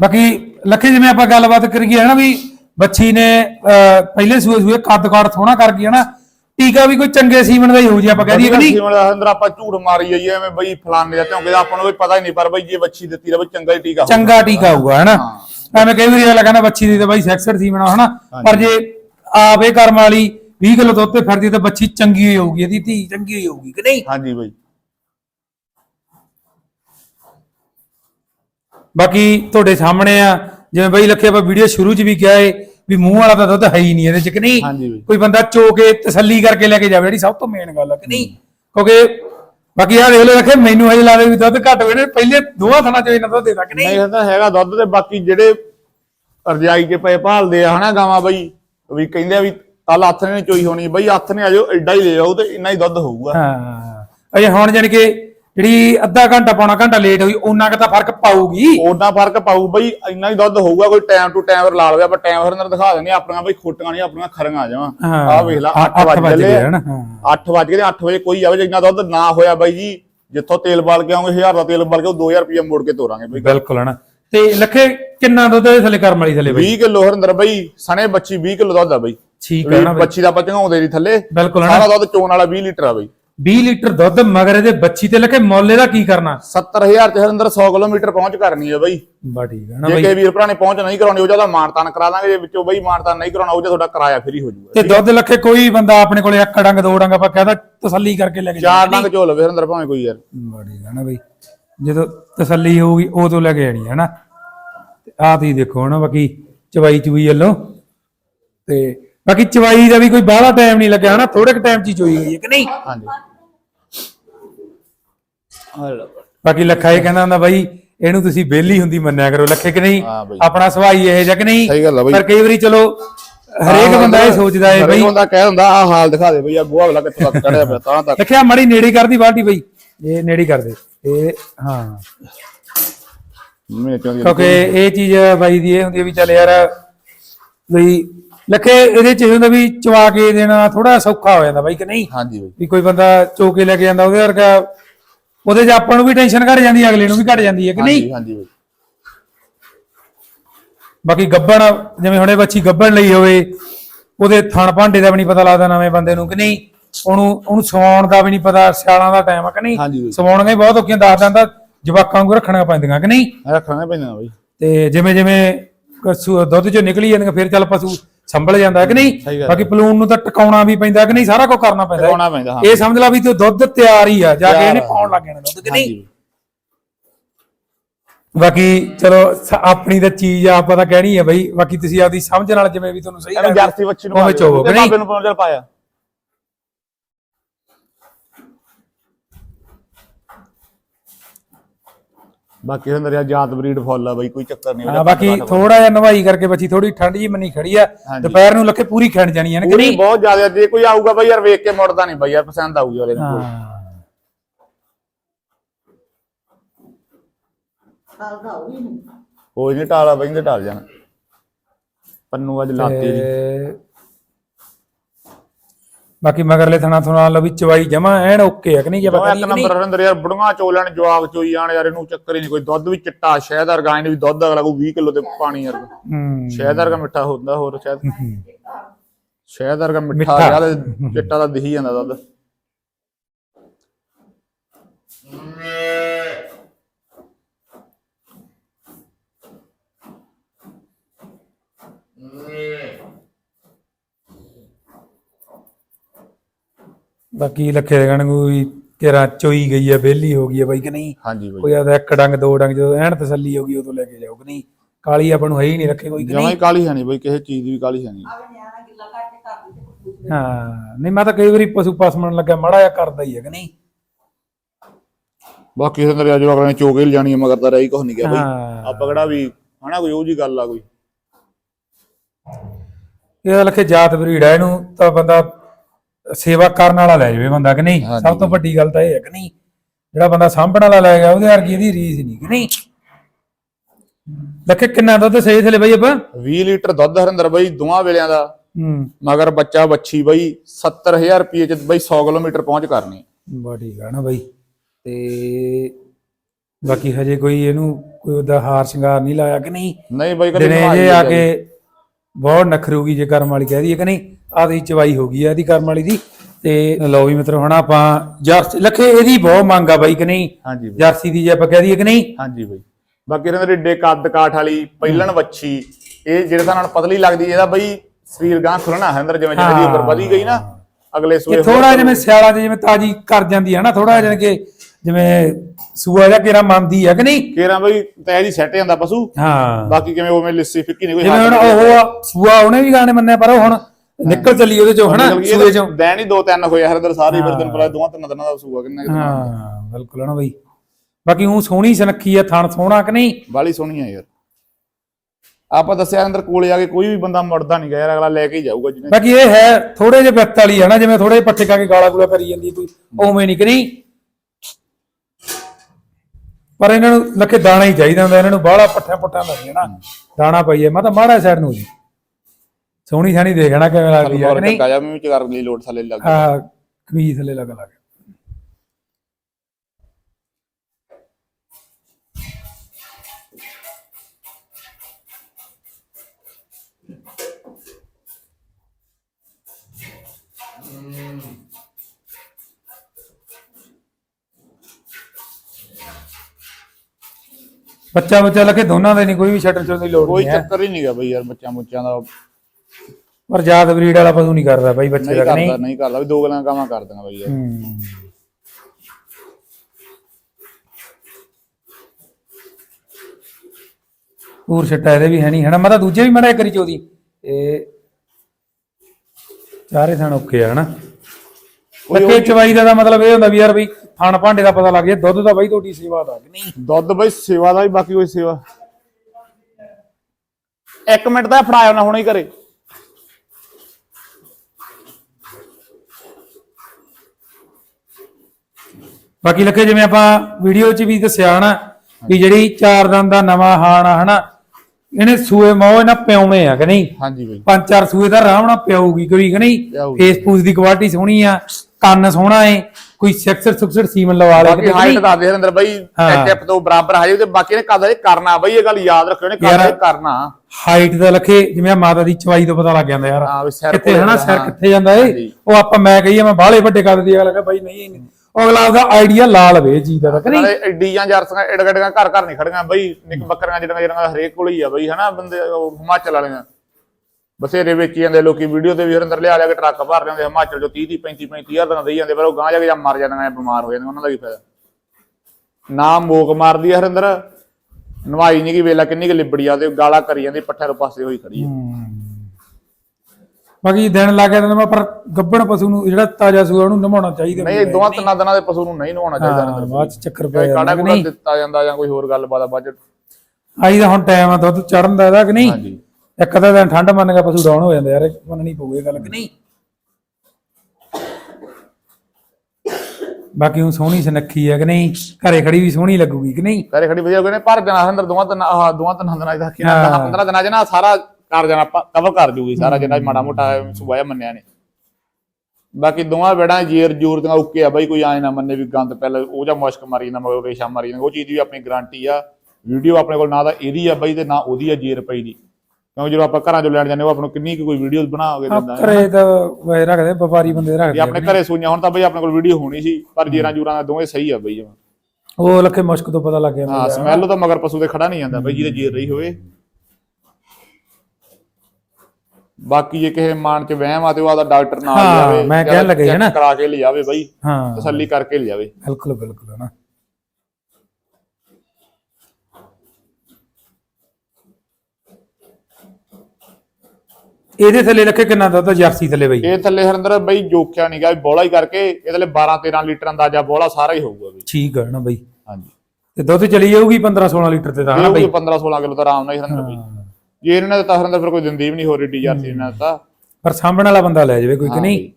ਬਾਕੀ ਲੱਖੇ ਜਿਵੇਂ ਆਪਾਂ ਗੱਲਬਾਤ ਕਰੀਏ ਹਨਾ ਵੀ ਬੱਚੀ ਨੇ ਪਹਿਲੇ ਸੂਏ ਸੂਏ ਕੱਦ ਕਾੜ ਥੋੜਾ ਕਰ ਗਈ ਹਨਾ? ਟੀਕਾ ਵੀ ਕੋਈ ਚੰਗੇ ਸੀਮਨ ਦਾ ਹੀ ਹੋਊ ਜੀ ਆਪਾਂ ਕਹਿ ਦਈਏ ਕਿ ਨਹੀਂ? ਸੀਮਨ ਦਾ ਅੰਦਰ ਆਪਾਂ ਝੂੜ ਮਾਰੀ ਜਾਈਏ ਐਵੇਂ ਬਈ ਫਲਾਣੇ ਦਾ ਕਿਉਂਕਿ ਆਪਾਂ ਨੂੰ ਵੀ ਪਤਾ ਹੀ ਨਹੀਂ ਪਰ ਬਈ ਜੇ ਬੱਚੀ ਦਿੱਤੀ ਰਵੇ ਚੰਗਾ ਹੀ ਟੀਕਾ ਹੋਊਗਾ। ਚੰਗਾ ਟੀਕਾ ਹੋਊਗਾ ਹਨਾ? ਐਵੇਂ ਕਈ ਵਾਰੀ ਅਗਲਾ ਕਹਿੰਦਾ ਬੱਚੀ ਦੀ ਤਾਂ ਬਾਈ ਸੈਕਸਡ ਸੀਮਨ ਆ ਹਨਾ? ਪਰ ਜੇ ਆਪ ਇਹ ਕਰਮ ਵਾਲੀ 20 ਕਿਲੋ ਦੁੱਧ ਤੇ ਫਿਰਦੀ ਤਾਂ ਬੱਚੀ ਚੰਗੀ ਹੋਈ ਹੋਊਗੀ ਇਹਦੀ ਧੀ ਚੰਗੀ ਹੋਈ ਹੋਊਗੀ ਕਿ ਨਹੀਂ? ਹਾਂਜੀ ਬਈ। ਬਾਕੀ ਤੁਹਾਡੇ ਸਾਹਮਣੇ ਆ ਜਿਵੇਂ ਬਈ ਲੱਖੇ ਆਪਾਂ ਵੀਡੀਓ ਸ਼ੁਰੂ 'ਚ ਵੀ ਕਿਹਾ ਏ ਵੀ ਮੂੰਹ ਵਾਲਾ ਤਾਂ ਦੁੱਧ ਹੈ ਹੀ ਨਹੀਂ ਇਹਦੇ 'ਚ ਕਿ ਨਹੀਂ। ਕੋਈ ਬੰਦਾ ਚੋ ਕੇ ਤਸੱਲੀ ਕਰਕੇ ਲੈ ਕੇ ਜਾਵੇ ਜਿਹੜੀ ਸਭ ਤੋਂ ਮੇਨ ਗੱਲ ਆ ਕਿ ਨਹੀਂ? ਕਿਉਂਕਿ ਬਾਕੀ ਆ ਦੇਖ ਲਓ ਲੱਖੇ ਮੈਨੂੰ ਹਜੇ ਲੱਗਦਾ ਵੀ ਦੁੱਧ ਘੱਟ ਹੋਏ ਨੇ ਪਹਿਲੇ ਦੋਹਾਂ ਥਣਾ 'ਚ ਇਹਨਾਂ ਦੁੱਧ ਦੇਦਾ ਕਿ ਨਹੀਂ? ਨਹੀਂ ਇਹ ਤਾਂ ਹੈਗਾ ਦੁੱਧ ਤੇ ਬਾਕੀ ਜਿਹੜੇ ਰਜਾਈ ਕੇ ਪਏ ਭਾਲਦੇ ਆ ਹਨਾ ਗਾਵਾਂ ਬਈ ਵੀ ਕਹਿੰਦੇ ਆ ਵੀ ਕੱਲ ਹੱਥ ਨੇ ਚੋਈ ਹੋਣੀ ਬਈ ਹੱਥ ਨੇ ਆਜੋ ਐਡਾ ਹੀ ਲੈ ਜਾਓ ਤੇ ਇੰਨਾ ਹੀ ਦੁੱਧ ਹੋਊਗਾ। ਹਾਂ। ਅਜੇ ਹੁਣ ਜਾਣੀ ਕਿ ਜਿਹੜੀ ਅੱਧਾ ਘੰਟਾ ਪੌਣਾ ਘੰਟਾ ਲੇਟ ਹੋਈ ਉਹਨਾਂ ਕੁ ਤਾਂ ਫ਼ਰਕ ਪਾਊਗੀ। ਉਹਨਾਂ ਫ਼ਰਕ ਪਾਊ ਬਈ ਇੰਨਾ ਹੀ ਦੁੱਧ ਹੋਊਗਾ ਕੋਈ ਟਾਈਮ ਟੂ ਟਾਈਮ ਲਾ ਲਵੇ ਆਪਾਂ ਟਾਈਮ ਹਰ ਅੰਦਰ ਦਿਖਾ ਦਿੰਦੇ ਆ, ਆਪਣੀਆਂ ਬਈ ਖੋਟੀਆਂ ਨਹੀਂ ਆਪਣੀਆਂ ਖਰੀਆਂ ਆ ਜਾਵਾਂ ਹਾਂ। ਆਹ ਵੇਖ ਲਾ ਅੱਠ 8 ਵੱਜ ਗਏ ਹਨਾ, ਹਾਂ। 8 ਵਜ ਗਏ 8 ਵਜੇ ਕੋਈ ਆਵੇ ਜਿੰਨਾ ਦੁੱਧ ਨਾ ਹੋਇਆ ਬਾਈ ਜੀ ਜਿੱਥੋਂ ਤੇਲ ਬਾਲ ਕੇ ਆਉਂਗੇ 1000 ਦਾ ਤੇਲ ਬਾਲ ਕੇ ਉਹ 2000 ਰੁਪਏ ਮੋੜ ਕੇ ਤੋਰਾਂਗੇ ਬਈ। ਬਿਲਕੁਲ ਹਨਾ। ਤੇ ਲੱਖੇ ਕਿੰਨਾ ਦੁੱਧ ਦੇ ਥੱਲੇ ਕਰਮ ਵਾਲੀ ਥੱਲੇ ਬਈ? 20 ਕਿਲੋ ਹਰਿੰਦਰ ਬਈ ਸਣੇ ਬੱਚੀ 20 ਕਿਲੋ ਦੁੱਧ ਆ ਬਈ। ਠੀਕ ਹੈ ਨਾ ਬਈ। ਬੱਚੀ ਦਾ ਆਪਾਂ ਚੰਗਾਉਂਦੇ ਨਹੀਂ ਥੱਲੇ। ਬਿਲਕੁਲ ਹਨਾ। ਸਾਰਾ ਦੁੱਧ ਚੋਣ ਵਾਲਾ 20 ਲੀਟਰ ਆ ਬਈ। 20 ਲੀਟਰ ਦੁੱਧ ਮਗਰ ਇਹਦੇ ਬੱਚੀ ਤੇ ਲੱਖੇ ਮੁੱਲ ਇਹਦਾ ਕੀ ਕਰਨਾ? 70000 ਤੇ ਹਰਿੰਦਰ 100 ਕਿਲੋਮੀਟਰ ਪਹੁੰਚ ਕਰਨੀ ਹੈ ਬਈ। ਬਾ ਠੀਕ ਹੈ ਨਾ ਜੇ ਬਈ। ਕੇ ਵੀਰ ਭਰਾ ਨੇ ਪਹੁੰਚ ਨਹੀਂ ਕਰਾਉਣੀ ਉਹ ਜ਼ਿਆਦਾ ਮਾਨਤਾਨ ਕਰਾ ਦਾਂਗੇ ਜੇ ਵਿੱਚੋਂ ਬਈ ਮਾਨਤਾਨ ਨਹੀਂ ਕਰਾਉਣਾ ਉਹ ਜੇ ਤੁਹਾਡਾ ਕਿਰਾਇਆ ਫ੍ਰੀ ਹੋ ਜਾਊਗਾ। ਤੇ ਦੁੱਧ ਲੱਖੇ ਕੋਈ ਬੰਦਾ ਆਪਣੇ ਕੋਲੇ ਇੱਕ ਡੰਗ ਦੋ ਡੰਗ ਆਪਾਂ ਕਹਿੰਦਾ ਤਸੱਲੀ ਕਰਕੇ ਲੈ ਕੇ ਚਾਰ ਡੰਗ ਝੋਲ ਲਵੇ ਹਰਿੰਦਰ ਭਾਵੇਂ ਕੋਈ ਯਾਰ। ਬਾ ਠੀਕ ਹੈ ਨਾ ਬਈ। ਜਦੋਂ ਤਸੱਲੀ ਹੋਊਗੀ ਉਦੋਂ ਲੈ ਕੇ ਆਣੀ ਹੈ ਨਾ। ਤੇ ਆਹ ਤੁਸੀਂ ਦੇਖੋ ਹਨਾ ਬਾਕੀ ਚਵਾਈ ਚੁਈ ਵੱਲੋਂ। ਤੇ ਬਾਕੀ ਚਵਾਈ ਦਾ ਵੀ ਕੋਈ ਬਾਹਲਾ ਟਾਈਮ ਨਹੀਂ ਲੱਗਿਆ ਹਨਾ ਥੋੜੇ ਕੁ ਟਾਈਮ ਚ ਹੀ ਚੋਈ ਹੋਈ ਹੈ ਕਿ ਨਹੀਂ? ਹਾਂਜੀ। ਬਾਕੀ ਲੱਖਾ ਇਹ ਕਹਿੰਦਾ ਹੁੰਦਾ ਬਾਈ ਇਹਨੂੰ ਤੁਸੀਂ ਬੇਲੀ ਹੁੰਦੀ ਮੰਨਿਆ ਕਰੋ ਲੱਖੇ ਕਿ ਨਹੀਂ? ਹਾਂ ਬਈ। ਆਪਣਾ ਸੁਭਾਈ ਇਹ ਜਿਹਾ ਕਿ ਨਹੀਂ? ਸਹੀ ਗੱਲ ਆ ਬਈ। ਪਰ ਕਈ ਵਾਰੀ ਚਲੋ ਹਰੇਕ ਬੰਦਾ ਇਹ ਸੋਚਦਾ ਹੈ ਬਈ। ਬੰਦਾ ਕਹਿ ਦਿੰਦਾ ਆ ਹਾਲ ਦਿਖਾ ਦੇ ਬਈ ਆ ਗੋਹਾ ਵਾਲਾ ਕਿੱਥੋਂ ਤੱਕ ਚੜਿਆ ਪਿਆ ਤਾਂ ਤੱਕ। ਦੇਖਿਆ ਮੜੀ ਨੇੜੇ ਕਰਦੀ ਬਾਲਟੀ ਬਈ। ਇਹ ਨੇੜੇ ਕਰਦੇ ਇਹ ਹਾਂ। ਮੈਂ ਚਾਹੁੰਦੀ ਕਿਉਂਕਿ ਇਹ ਚੀਜ਼ ਬਾਈ ਦੀ ਇਹ ਹੁੰਦੀ ਹੈ ਵੀ ਚੱਲ ਯਾਰ ਬਈ ਲੱਖੇ ਇਹਦੇ ਚ ਇਹ ਹੁੰਦਾ ਵੀ ਚਵਾ ਕੇ ਦੇਣਾ ਥੋੜਾ ਸੌਖਾ ਹੋ ਜਾਂਦਾ ਬਾਈ ਕਿ ਨਹੀਂ? ਹਾਂਜੀ ਬਈ। ਵੀ ਕੋਈ ਬੰਦਾ ਚੋ ਕੇ ਲੈ ਕੇ ਜਾਂਦਾ ਉਹਦੇ ਵਰਗਾ ਉਹਦੇ 'ਚ ਆਪਾਂ ਨੂੰ ਵੀ ਟੈਨਸ਼ਨ ਘਟ ਜਾਂਦੀ ਹੈ ਅਗਲੇ ਨੂੰ ਵੀ ਘਟ ਜਾਂਦੀ ਹੈ ਕਿ ਨਹੀਂ? ਹਾਂਜੀ ਹਾਂਜੀ ਬਈ। ਬਾਕੀ ਗੱਬਣ ਜਿਵੇਂ ਹੁਣੇ ਬੱਚੀ ਗੱਬਣ ਲਈ ਹੋਵੇ ਉਹਦੇ ਥਣ ਭਾਂਡੇ ਦਾ ਵੀ ਨਹੀਂ ਪਤਾ ਲੱਗਦਾ ਨਵੇਂ ਬੰਦੇ ਨੂੰ ਕਿ ਨਹੀਂ। ਉਹਨੂੰ ਉਹਨੂੰ ਸਵਾਉਣ ਦਾ ਵੀ ਨਹੀਂ ਪਤਾ ਸਿਆਲਾਂ ਦਾ ਟਾਈਮ ਆ ਕਿ ਹਾਂਜੀ ਨਹੀਂ ਬਈ। ਸਵਾਉਣੀਆਂ ਹੀ ਬਹੁਤ ਔਖੀਆਂ ਦੱਸ ਦਿੰਦਾ ਜਵਾਕਾਂ ਵਾਂਗੂ ਰੱਖਣੀਆਂ ਪੈਂਦੀਆਂ ਕਿ ਨਹੀਂ? ਰੱਖਣਾ ਪੈਂਦਾ ਬਈ। ਤੇ ਜਿਵੇਂ ਜਿਵੇਂ ਕਸੂ- ਦੁੱਧ ਚੋਂ ਨਿਕਲੀ ਜਾਂਦੀਆਂ ਫਿਰ ਚੱਲ ਪਸ਼ੂ ਸੰਭਲ ਜਾਂਦਾ ਕਿ ਨਹੀਂ? ਬਾਕੀ ਪਲੂਣ ਨੂੰ ਤਾਂ ਟਿਕਾਉਣਾ ਵੀ ਪੈਂਦਾ ਕਿ ਨਹੀਂ? ਸਾਰਾ ਕੁਝ ਕਰਨਾ ਪੈਂਦਾ ਟਿਕਾਉਣਾ ਪੈਂਦਾ, ਹਾਂ। ਇਹ ਸਮਝ ਲਾ ਵੀ ਤੂੰ ਦੁੱਧ ਤਿਆਰ ਹੀ ਆ ਜਾ ਕੇ ਇਹਨੇ ਆ। ਪਾਉਣ ਲੱਗ ਜਾਣਾ ਦੁੱਧ ਕਿ ਨਹੀਂ। ਬਾਕੀ ਚਲੋ ਆਪਣੀ ਤਾਂ ਚੀਜ਼ ਆ ਆਪਾਂ ਤਾਂ ਕਹਿਣੀ ਹੈ ਬਈ ਬਾਕੀ ਤੁਸੀਂ ਆਪਦੀ ਸਮਝ ਨਾਲ ਜਿਵੇਂ ਵੀ ਤੁਹਾਨੂੰ ਸਹੀ ਲੱਗਦਾ ਜਰਸੀ ਬੱਚੀ ਨੂੰ ਉਵੇਂ ਚੋਵੋ ਕਿ ਨਹੀਂ? ਬਾਬੇ ਨੂੰ ਪਾਉਣ ਚੱਲ ਪਾਇਆ। ਬਾਕੀ ਹਰਿੰਦਰ ਯਾਰ ਜਾਤ ਬਰੀਡ ਫੁੱਲ ਆ ਬਈ ਕੋਈ ਚੱਕਰ ਨਹੀਂ। ਹਾਂ ਬਾਕੀ ਥੋੜਾ ਜਿਹਾ ਨਵਾਈ ਕਰਕੇ ਬੱਚੀ ਥੋੜੀ ਠੰਡ ਜੀ ਮੰਨੀ ਖੜੀ ਆ। ਦੁਪਹਿਰ ਨੂੰ ਲੱਖੇ ਪੂਰੀ ਖਣ ਜਾਣੀ ਹੈ ਨਾ ਕਿ ਬਹੁਤ ਜ਼ਿਆਦਾ ਜੇ ਕੋਈ ਆਊਗਾ ਬਈ ਯਾਰ ਵੇਖ ਕੇ ਮੁੜਦਾ ਨਹੀਂ ਬਈ ਯਾਰ ਪਸੰਦ ਆਊਗੀ ਵਾਲੇ ਨੂੰ ਕੋਈ। ਦਾ ਨਹੀਂ ਕੋਈ ਨਹੀਂ ਟਾਲਾ ਤੇ ਟਾਲ ਜਾਣਾ। ਪੰਨੂ ਅੱਜ ਲਾਤੀ ਜੀ। ਬਾਕੀ ਮਗਰਲੇ ਥਣਾ ਥਣਾ ਲਓ ਵੀ ਚਵਾਈ ਜਮਾ ਐਨ ਓਕੇ ਹੈ ਕਿ ਨਹੀਂ ਜੇ ਪਤਾ ਇੱਕ ਨਹੀਂ? ਨੰਬਰ ਹਰਿੰਦਰ ਯਾਰ ਬੁੜੀਆਂ ਚੋਲਣ ਜਵਾਗ ਚੋਈ ਜਾਣ ਯਾਰ ਇਹਨੂੰ ਚੱਕਰ ਹੀ ਨਹੀਂ ਕੋਈ ਦੁੱਧ ਵੀ ਚਿੱਟਾ ਸ਼ਹਿਦ ਵਰਗਾ ਇਹਨੇ ਵੀ ਦੁੱਧ ਅਗਲਾ ਕੋਈ 20 ਕਿਲੋ ਤੇ ਪਾਣੀ ਵਰਗਾ ਹੂੰ। ਸ਼ਹਿਦ ਵਰਗਾ ਮਿੱਠਾ ਹੁੰਦਾ ਹੋਰ ਸ਼ਾਇਦ ਸ਼ਹਿਦ ਵਰਗਾ ਮਿੱਠਾ ਮਿੱਠਾ। ਯਾਰ ਚਿੱਟਾ ਤਾਂ ਦਿਖੀ ਜਾਂਦਾ ਦੁੱਧ। ਬਾਕੀ ਲੱਖੇ ਦੇ ਗਣ ਕੋਈ ਤੇਰਾ ਚੋਈ ਗਈ ਹੈ ਬੇਲੀ ਹੋ ਗਈ ਹੈ ਬਾਈ ਕਿ ਨਹੀਂ? ਹਾਂਜੀ ਬਾਈ। ਕੋਈ ਆਦਾ ਇੱਕ ਡੰਗ ਦੋ ਡੰਗ ਜਦੋਂ ਐਨ ਤਸੱਲੀ ਹੋ ਗਈ ਉਦੋਂ ਲੈ ਕੇ ਜਾਓ ਕਿ ਨਹੀਂ? ਕਾਲੀ ਆਪਾਂ ਨੂੰ ਹੈ ਹੀ ਨਹੀਂ ਰੱਖੇ ਕੋਈ ਕਿ ਜਮਾਂ ਨਹੀਂ? ਕਾਲੀ ਹੈ ਨਹੀਂ ਬਾਈ ਕਿਸੇ ਚੀਜ਼ ਦੀ ਵੀ ਕਾਲੀ ਹੈ ਨਹੀਂ। ਆਵੇ ਨਿਆਣਾ ਗਿੱਲਾ ਕਰਕੇ ਕਰ ਦਿੱਤੇ ਕੁਝ ਦੂਸਰੇ ਹਾਂ ਨਹੀਂ ਮੈਂ ਤਾਂ ਕਈ ਵਾਰੀ ਪਸ਼ੂ ਪਸਮਣ ਲੱਗਾ ਮੜਾ ਜਿਹਾ ਕਰਦਾ ਹੀ ਹੈ ਕਿ ਨਹੀਂ? ਬਾਕੀ ਹਰਿੰਦਰ ਯਾਰ ਜੋ ਅਗਲੇ ਨੇ ਚੋਕੇ ਹੀ ਜਾਣੀ ਮਗਰ ਤਾਂ ਰਹੀ ਕੁਛ ਨਹੀਂ ਗਿਆ ਬਾਈ। ਆਪਾਂ ਕਿਹੜਾ ਵੀ ਹਨਾ ਕੋਈ ਉਹ ਜੀ ਗੱਲ ਆ ਕੋਈ। ਇਹ ਲੱਖੇ ਜਾਤ ਬਰੀਡ ਹੈ ਇਹਨੂੰ ਤਾਂ ਬੰਦਾ ਸੇਵਾ ਕਰਨ ਵਾਲਾ ਲੈ ਜਾਵੇ ਬੰਦਾ ਕਿ ਨਹੀਂ। ਸਭ ਤੋਂ ਵੱਡੀ ਗੱਲ ਤਾਂ ਇਹ ਹੈ ਕਿ ਨਹੀਂ ਜਿਹੜਾ ਬੰਦਾ ਸਾਂਭਣ ਵਾਲਾ ਲੈ ਗਿਆ ਉਹਦੇ ਵਰਗੀ ਇਹਦੀ ਰੀਸ ਨਹੀਂ ਕਿ ਨਹੀਂ। ਲੱਖੇ ਕਿੰਨਾ ਦੁੱਧ ਸਹੀ ਥਲੇ ਬਈ ਆਪਾਂ? 20 ਲੀਟਰ ਦੁੱਧ ਹਰਿੰਦਰ ਬਾਈ ਦੋਵਾਂ ਵੇਲਿਆਂ ਦਾ। ਹੂੰ। ਮਗਰ ਬੱਚਾ ਬੱਚੀ ਬਾਈ 70000 ਰੁਪਏ ਚ ਬਾਈ 100 ਕਿਲੋਮੀਟਰ ਪਹੁੰਚ ਕਰਨੀ। ਬਾ ਠੀਕ ਆ ਨਾ ਬਈ। ਤੇ ਬਾਕੀ ਹਜੇ ਕੋਈ ਇਹਨੂੰ ਕੋਈ ਉਹਦਾ ਹਾਰ ਸ਼ਿੰਗਾਰ ਨਹੀਂ ਲਾਇਆ ਕਿ ਨਹੀਂ? ਨਹੀਂ ਬਾਈ ਕਦੇ ਦਿਨੇ ਜੇ ਆ। ਕੇ ਬਹੁਤ ਨਖਰੂਗੀ ਜੇ ਕਰਮ ਵਾਲੀ ਕਹਿ ਦਈਏ ਕਿ ਨਹੀਂ ਆਦੀ ਚਵਾਈ ਹੋ ਗਈ ਆ ਇਹਦੀ ਕਰਮ ਵਾਲੀ ਦੀ। ਤੇ ਲਓ ਵੀ ਮਿੱਤਰੋ ਹੁਣ ਆਪਾਂ ਜਰਸੀ ਲੱਖੇ ਇਹਦੀ ਬਹੁਤ ਮੰਗ ਆ ਬਾਈ ਕਿ ਨਹੀਂ? ਹਾਂਜੀ ਬਾਈ। ਜਰਸੀ ਦੀ ਜੇ ਆਪਾਂ ਕਹਿ ਦਈਏ ਕਿ ਨਹੀਂ? ਹਾਂਜੀ ਬਾਈ। ਬਾਕੀ ਇਹਨਾਂ ਦੇ ਏਡੇ ਕੱਦ ਕਾਠ ਵਾਲੀ ਪਹਿਲਣ ਵੱਛੀ ਇਹ ਜਿਹੜੇ ਤਾਂ ਨਾਲ ਪਤਲੀ ਲੱਗਦੀ ਇਹਦਾ ਬਈ ਸਰੀਰ ਗਾਂ ਖੁੱਲਣਾ ਹੈ ਅੰਦਰ ਜਿਵੇਂ ਜਿਵੇਂ ਦੀ ਉਮਰ ਵਧੀ ਗਈ ਨਾ ਅਗਲੇ ਸੂਏ ਥੋੜਾ ਜਿਵੇਂ ਸਿਆਲਾਂ 'ਚ ਜਿਵੇਂ ਤਾਜੀ ਕਰ ਜਾਂਦੀ ਹੈ ਨਾ ਥੋੜਾ ਜਿਹਾ ਕਿ ਜਿਵੇਂ ਸੂਆ ਜਾਂ ਕਿਰਾ ਮੰਨਦੀ ਹੈ ਕਿ ਨਹੀਂ? ਕੇਰਾਂ ਬਈ ਤੈ ਜੀ ਸੈੱਟ ਜਾਂਦਾ ਪਸ਼ੂ। ਹਾਂ। ਬਾਕੀ ਕਿਵੇਂ ਉਵੇਂ ਲਿੱਸੀ ਫਿੱਕੀ ਨਹੀਂ ਕੋਈ ਜਿਵੇਂ ਹੁਣ ਉਹ ਆ, ਸੂਆ ਉਹਨੇ ਵੀ ਗਾਣੇ ਮੰਨਿਆ ਪਰ ਉਹ ਹੁਣ ਨਿਕਲ ਚੱਲੀ ਉਹਦੇ ਚੋਂ ਹਨਾ? ਸੂਏ ਚੋਂ। ਦੇਣ ਹੀ ਦੋ ਤਿੰਨ ਹੋਏ ਹਰਦਰ ਸਾਰੇ ਬਰਦਨ ਪਰ ਦੋਵਾਂ ਤਿੰਨਾਂ ਦਿਨਾਂ ਦਾ ਸੂਆ ਕਿੰਨਾ ਕਿੰਨਾ ਹਾਂ ਬਿਲਕੁਲ ਨਾ ਬਈ? ਬਾਕੀ ਉਹ ਸੋਹਣੀ ਸੁਨੱਖੀ ਆ ਥਣ ਸੋਹਣਾ ਕਿ ਨਹੀਂ? ਬਾਲੀ ਸੋਹਣੀ ਆ ਯਾਰ। ਆਪਾਂ ਦੱਸਿਆ ਅੰਦਰ ਕੋਲੇ ਆ ਕੇ ਕੋਈ ਵੀ ਬੰਦਾ ਮੁੜਦਾ ਨਹੀਂ ਗਿਆ ਯਾਰ ਅਗਲਾ ਲੈ ਕੇ ਹੀ ਜਾਊਗਾ ਜਿਹਨੇ ਬਾਕੀ ਇਹ ਹੈ ਥੋੜੇ ਜਿਹੇ ਬਿੱਤ ਵਾਲੀ ਹੈ ਨਾ ਜਿਵੇਂ ਥੋੜੇ ਪੱਠੇ ਕਾ ਕੇ ਗਾਲਾ ਗੂਲਾ ਕਰੀ ਜਾਂਦੀ ਕੋਈ ਉਵੇਂ ਨਹੀਂ ਕਿ ਨਹੀਂ? ਪਰ ਇਹਨਾਂ ਨੂੰ ਲੱਕੇ ਦਾਣਾ ਹੀ ਚਾਹੀਦਾ ਹੁੰਦਾ ਇਹਨਾਂ ਨੂੰ ਬਾਹਲਾ ਪੱਠਿਆਂ ਪੁੱਠਾਂ ਦਾ ਨਹੀਂ ਨਾ। ਦਾਣਾ ਪਾਈਏ ਮੈਂ ਤਾਂ ਮਾੜਾ ਸਾਈਡ ਨੂੰ ਜੀ। ਸੋਹਣੀ ਸਾਣੀ ਦੇਖਣਾ ਕਿਵੇਂ ਲੱਗਦੀ ਹੈ ਕਿ ਨਹੀਂ। ਟੱਕਾ ਜਾ ਮੈਂ ਵੀ ਕਰ ਲਈ ਲੋਡ ਥੱਲੇ ਲੱਗ ਗਿਆ ਆ ਕਮੀਜ਼ ਥੱਲੇ ਲੱਗ ਲੱਗ। ਬੱਚਾ ਬੱਚਾ ਲੱਗੇ ਦੋਨਾਂ ਦੇ ਨਹੀਂ ਕੋਈ ਵੀ ਛੱਡਣ ਚੋਂ ਦੀ ਲੋੜ ਕੋਈ ਨਹੀਂ ਹੈ। ਚੱਕਰ ਹੀ ਨਹੀਂਗਾ ਬਈ ਯਾਰ ਬੱਚਿਆਂ ਮੁੱਚਿਆਂ ਦਾ। ਪਰ ਜਾਤ ਬਰੀਡ ਵਾਲਾ ਪਸ਼ੂ ਨਹੀਂ ਕਰਦਾ ਬਾਈ ਬੱਚੇ ਨਹੀਂ ਦਾ ਕਿ ਨਹੀਂ। ਕਰਦਾ ਨਹੀਂ ਕਰਦਾ। ਵੀ ਦੋ ਗੱਲਾਂ ਕਾਵਾਂ ਕਰ ਦਿੰਦਾ ਬਈ ਯਾਰ। ਹੂੰ। ਪੂਰ ਛੱਟਾ ਇਹਦੇ ਵੀ ਹੈ ਨਹੀਂ ਹਨਾ? ਮੈਂ ਤਾਂ ਦੂਜੇ ਵੀ ਮੜਾ ਕਰੀ ਚੋਦੀ। ਇਹ ਚਾਰੇ ਥਣ ਔਖੇ ਆ ਹਨਾ? ਲੱਕੇ ਚਵਾਈ ਦਾ ਤਾਂ ਮਤਲਬ ਇਹ ਹੁੰਦਾ ਵੀ ਯਾਰ ਬਈ ਥਣ ਭਾਂਡੇ ਦਾ ਪਤਾ ਲੱਗ ਜੇ ਦੁੱਧ ਦਾ ਬਾਈ ਤੁਹਾਡੀ ਸੇਵਾ ਦਾ ਕਿ ਨਹੀਂ? ਦੁੱਧ ਬਈ ਸੇਵਾ ਦਾ ਵੀ ਬਾਕੀ ਕੋਈ ਸੇਵਾ। ਇੱਕ ਮਿੰਟ ਦਾ ਫੜਾਇਆ ਨਾ ਹੁਣੇ ਹੀ ਘਰੇ। ਬਾਕੀ ਲੱਕੇ ਜਿਵੇਂ ਆਪਾਂ ਵੀਡੀਓ 'ਚ ਵੀ ਦੱਸਿਆ ਹਨਾ ਵੀ ਜਿਹੜੀ ਚਾਰ ਦੰਦ ਦਾ ਨਵਾਂ ਹਾਣ ਆ ਹਨਾ ਇਹਨੇ ਸੂਏ ਮੋਹ ਇਹਨਾਂ ਪਿਉਵੇਂ ਆ ਕਿ ਨਹੀਂ? ਹਾਂਜੀ ਬਈ। ਪੰਜ ਚਾਰ ਸੂਏ ਦਾ ਆਰਾਮ ਨਾਲ ਪਿਆਊਗੀ ਕੋਈ ਕਿ ਨਹੀਂ? ਪਿਆਊਗੀ। ਫੇਸ ਫੂਸ ਦੀ ਕੁਆਲਿਟੀ ਸੋਹਣੀ ਆ ਕੰਨ ਸੋਹਣਾ ਏ ਕੋਈ ਸਿਕਸਰ ਸੁਕਸਰ ਸੀਮਨ ਲਵਾ ਲੇ ਬਾਕੀ ਹਾਈਟ ਦੱਸਦੇ ਹਰਿੰਦਰ ਬਈ। ਐਚਐਫ ਤੋਂ ਬਰਾਬਰ ਹਾਜੇ ਤੇ ਬਾਕੀ ਨੇ ਕਦਰ ਕਰਨਾ ਬਈ ਇਹ ਗੱਲ ਯਾਦ ਰੱਖਿਓ ਨੇ ਕਦਰ ਯਾਰ- ਕਰਨਾ। ਹਾਈਟ ਦਾ ਲਖੇ ਜਿਵੇਂ ਮਾਤਾ ਦੀ ਚਵਾਈ ਤੋਂ ਪਤਾ ਲੱਗ ਜਾਂਦਾ ਯਾਰ। ਕਿੱਥੇ ਹਨਾ ਸਿਰ। ਕਿੱਥੇ ਜਾਂਦਾ ਏ। ਉਹ ਆਪਾਂ ਮੈਂ ਕਹੀਏ ਮੈਂ ਬਾਹਲੇ ਵੱਡੇ ਕਰ ਦੀ ਅਗਲਾ ਕਹੇ ਬਾਈ ਨਹੀਂ ਅਗਲਾ ਆਪਦਾ ਆਈਡੀਆ ਲਾ ਲਵੇ ਇਹ ਚੀਜ਼ ਦਾ ਤਾਂ। ਨਹੀਂ ਐਡੀਆਂ ਜਰਸੀਆਂ ਏਡਗੜੀਆਂ ਘਰ ਘਰ ਨਹੀਂ ਖੜੀਆਂ ਬਈ ਨਿੱਕ ਬੱਕਰੀਆਂ ਜਿਹੜੀਆਂ ਜਿਹੜੀਆਂ ਹਰੇਕ ਕੋਲ ਹੀ ਆ ਬਈ ਹਨਾ ਬੰਦੇ ਹਿਮਾਚਲ ਵਾਲੀਆਂ ਬਥੇਰੇ ਵੇਚੀ ਜਾਂਦੇ ਲੋਕੀ ਵੀਡੀਓ ਤੇ ਵੀ ਹਰਿੰਦਰ ਲਿਆ ਲਿਆ ਕੇ ਟਰੱਕ ਭਰ ਲਿਆਉਂਦੇ ਹਿਮਾਚਲ ਚੋਂ 30 30 35 35 ਹਜ਼ਾਰ ਦਾ ਦੇਈ ਜਾਂਦੇ ਪਰ ਉਹ ਗਾਂ ਜਾ ਕੇ ਜਾਂ ਮਰ ਜਾਂਦੇ ਨੇ ਬਿਮਾਰ ਹੋ ਜਾਂਦੇ ਉਹਨਾਂ ਦਾ ਕੀ ਫਾਇਦਾ? ਨਾ ਮੋਕ ਮਾਰਦੀ ਹਰਿੰਦਰ ਨਵਾਈ ਨਹੀਂ ਕੀ ਵੇਲਾ ਕਿੰਨੀ ਕਿ ਲਿਬੜੀ ਆ ਤੇ ਗਾਲਾਂ ਕਰੀ ਜਾਂਦੀ ਪੱਠਿਆਂ ਤੋਂ ਪਾਸੇ ਹੋਈ ਖੜੀ ਬਾਕੀ ਦਿਨ ਲੱਗ ਜਾਂਦਾ ਮੈਂ ਪਰ ਗੱਬਣ ਪਸ਼ੂ ਨੂੰ ਜਿਹੜਾ ਤਾਜ਼ਾ ਸੂਆ ਉਹਨੂੰ ਨਮਾਉਣਾ ਚਾਹੀਦਾ ਨਹੀਂ ਦੋਵਾਂ ਤਿੰਨਾਂ ਦਿਨਾਂ ਦੇ ਪਸ਼ੂ ਨੂੰ ਨਹੀਂ ਨਵਾਉਣਾ ਚਾਹੀਦਾ ਬਾਅਦ ਚ ਚੱਕਰ ਪੈ ਜਾਂਦਾ ਕਾੜਾ ਕੂੜਾ ਦਿੱਤਾ ਜਾਂਦਾ ਜਾਂ ਕੋਈ ਹੋਰ ਗੱਲਬਾਤ ਆ ਆਈ ਦਾ ਹੁਣ ਟਾਈਮ ਆ ਦੁੱਧ ਚੜਨ ਦਾ ਇਹਦਾ ਕਿ ਨਹੀਂ? ਹਾਂਜੀ। ਇੱਕ ਅੱਧਾ ਦਿਨ ਠੰਡ ਮੰਨ ਕੇ ਪਸ਼ੂ ਡਾਊਨ ਹੋ ਜਾਂਦਾ ਯਾਰ ਇਹ ਮੰਨਣੀ ਪਊ ਇਹ ਗੱਲ ਕਿ ਨਹੀਂ। ਬਾਕੀ ਉਹ ਸੋਹਣੀ ਸੁਨੱਖੀ ਹੈ ਕਿ ਨਹੀਂ? ਘਰੇ ਖੜੀ ਵੀ ਸੋਹਣੀ ਲੱਗੂਗੀ ਕਿ ਨਹੀਂ? ਘਰੇ ਖੜੀ ਵਧੀਆ ਹੋ ਗਏ ਨੇ ਪਰ ਦਿਨਾਂ ਅੰਦਰ ਦੋਵਾਂ ਤਿੰਨ ਆਹ ਦੋਵਾਂ ਤਿੰਨਾਂ ਦਿਨਾਂ ਦਾ ਕਿ ਹਾਂ। 15 ਦਿਨਾਂ ਚ ਨਾ ਸਾਰਾ ਕਰ ਜਾਣਾ ਕਵਰ ਕਰ ਜੂਗੀ ਸਾਰਾ ਜਿੰਨਾ ਮਾੜਾ ਮੋਟਾ ਸੁਬਾਇਆ ਮੰਨਿਆ ਨੇ। ਬਾਕੀ ਦੋਵਾਂ ਬੇੜਾਂ ਜੇਰ ਜੂਰ ਦੀਆਂ ਓਕੇ ਆ ਬਾਈ ਕੋਈ ਆਏ ਨਾ ਮੰਨੇ ਵੀ ਗੰਦ ਪਹਿਲਾਂ ਉਹ ਜਾਂ ਮੁਸ਼ਕ ਮਾਰੀ ਨਾ ਮਗਰ ਰੇਸ਼ਾ ਮਾਰੀ ਨਾ ਉਹ ਚੀਜ਼ ਦੀ ਵੀ ਆਪਣੀ ਗਾਰੰਟੀ ਆ। ਵੀਡੀਓ ਆਪਣੇ ਕੋਲ ਨਾ ਤਾਂ ਇਹਦੀ ਆ ਬਾਈ ਤੇ ਨਾ ਉਹਦੀ ਆ ਜੇਰ ਪਈ ਦੀ। ਕਿਉਂਕਿ ਜਦੋਂ ਆਪਾਂ ਘਰਾਂ ਚੋਂ ਲੈਣ ਜਾਂਦੇ ਉਹ ਆਪਾਂ ਨੂੰ ਕਿੰਨੀ ਕੁ ਕੋਈ ਵੀਡੀਓਜ਼ ਬਣਾ ਕੇ ਦਿੰਦਾ ਹੈ ਘਰੇ ਤਾਂ ਵੈਸੇ ਰੱਖਦੇ ਵਪਾਰੀ ਬੰਦੇ ਜੇ ਰੱਖਦੇ ਆਪਣੇ ਘਰੇ ਸੂਈਆਂ ਹੁਣ ਤਾਂ ਬਈ ਆਪਣੇ ਕੋਲ ਵੀਡੀਓ ਹੋਣੀ ਸੀ ਪਰ ਜੇਰਾਂ ਜੂਰਾਂ ਦਾ ਦੋਵੇਂ ਸਹੀ ਆ ਬਈ ਜਮਾਂ। ਉਹ ਲੱਖੇ ਮੁਸ਼ਕ ਤੋਂ ਪਤਾ ਲੱਗ ਗਿਆ ਹਾਂ ਸਮੈਲ ਤਾਂ ਮਗਰ ਪਸ਼ੂ ਦੇ ਖੜਾ ਨਹੀਂ ਜਾਂਦਾ ਬਈ ਜਿਹਦੇ ਜੇਰ ਰਹੀ ਹੋਵੇ। ਬਾਕੀ ਜੇ ਕਿਸੇ ਮਨ ਚ ਵਹਿਮ ਆ ਤੇ ਉਹ ਆਦਾ ਡਾਕਟਰ ਨਾਲ ਹਾਂ, ਲਿਆਵੇ ਮੈਂ ਜਾਂ ਕਹਿਣ check ਨਾ। ਕਰਾ ਕੇ ਲਿਆਵੇ ਬਈ ਹਾਂ। ਤਸੱਲੀ ਕਰਕੇ ਲਿਆਵੇ। ਬਿਲਕੁਲ ਬਿਲਕੁਲ ਨਾ। ਇਹਦੇ ਥੱਲੇ ਲੱਖੇ ਕਿੰਨਾ ਆ ਜਰਸੀ ਥੱਲੇ ਬਈ? ਇਹ ਥੱਲੇ ਹਰਿੰਦਰ ਬਈ ਜੋਖਿਆ ਨਹੀਂ ਗਿਆ ਬੋਲਾ ਹੀ ਕਰਕੇ ਇਹ ਥੱਲੇ 12 13 ਲੀਟਰ ਅੰਦਾਜ਼ਾ ਬੋਲਾ ਸਾਰਾ ਹੀ ਹੋਊਗਾ ਬਈ। ਠੀਕ ਹੈ ਨਾ ਬਈ। ਹਾਂਜੀ। ਤੇ ਦੁੱਧ ਚਲੀ ਜਾਊਗੀ 15 16 ਲੀਟਰ ਤੇ ਤਾਂ ਹਨਾ ਬਈ? 15 16 ਕਿਲੋ ਤਾਂ ਆਰਾਮ ਨਾਲ ਹੀ ਹਰਿੰਦਰ ਬਈ। ਜੇ ਇਹਨਾਂ ਨੇ ਤਾਂ ਹਰਿੰਦਰ ਫਿਰ ਕੋਈ ਦਿੰਦੀ ਵੀ ਨਹੀਂ ਹੋ ਰਹੀ ਡੀ ਜਰਸੀ ਇਹਨਾਂ ਤਾਂ। ਪਰ ਸਾਂਭਣ ਵਾਲਾ ਬੰਦਾ ਲੈ ਜਾਵੇ ਕੋਈ ਕਿ ਨਹੀਂ?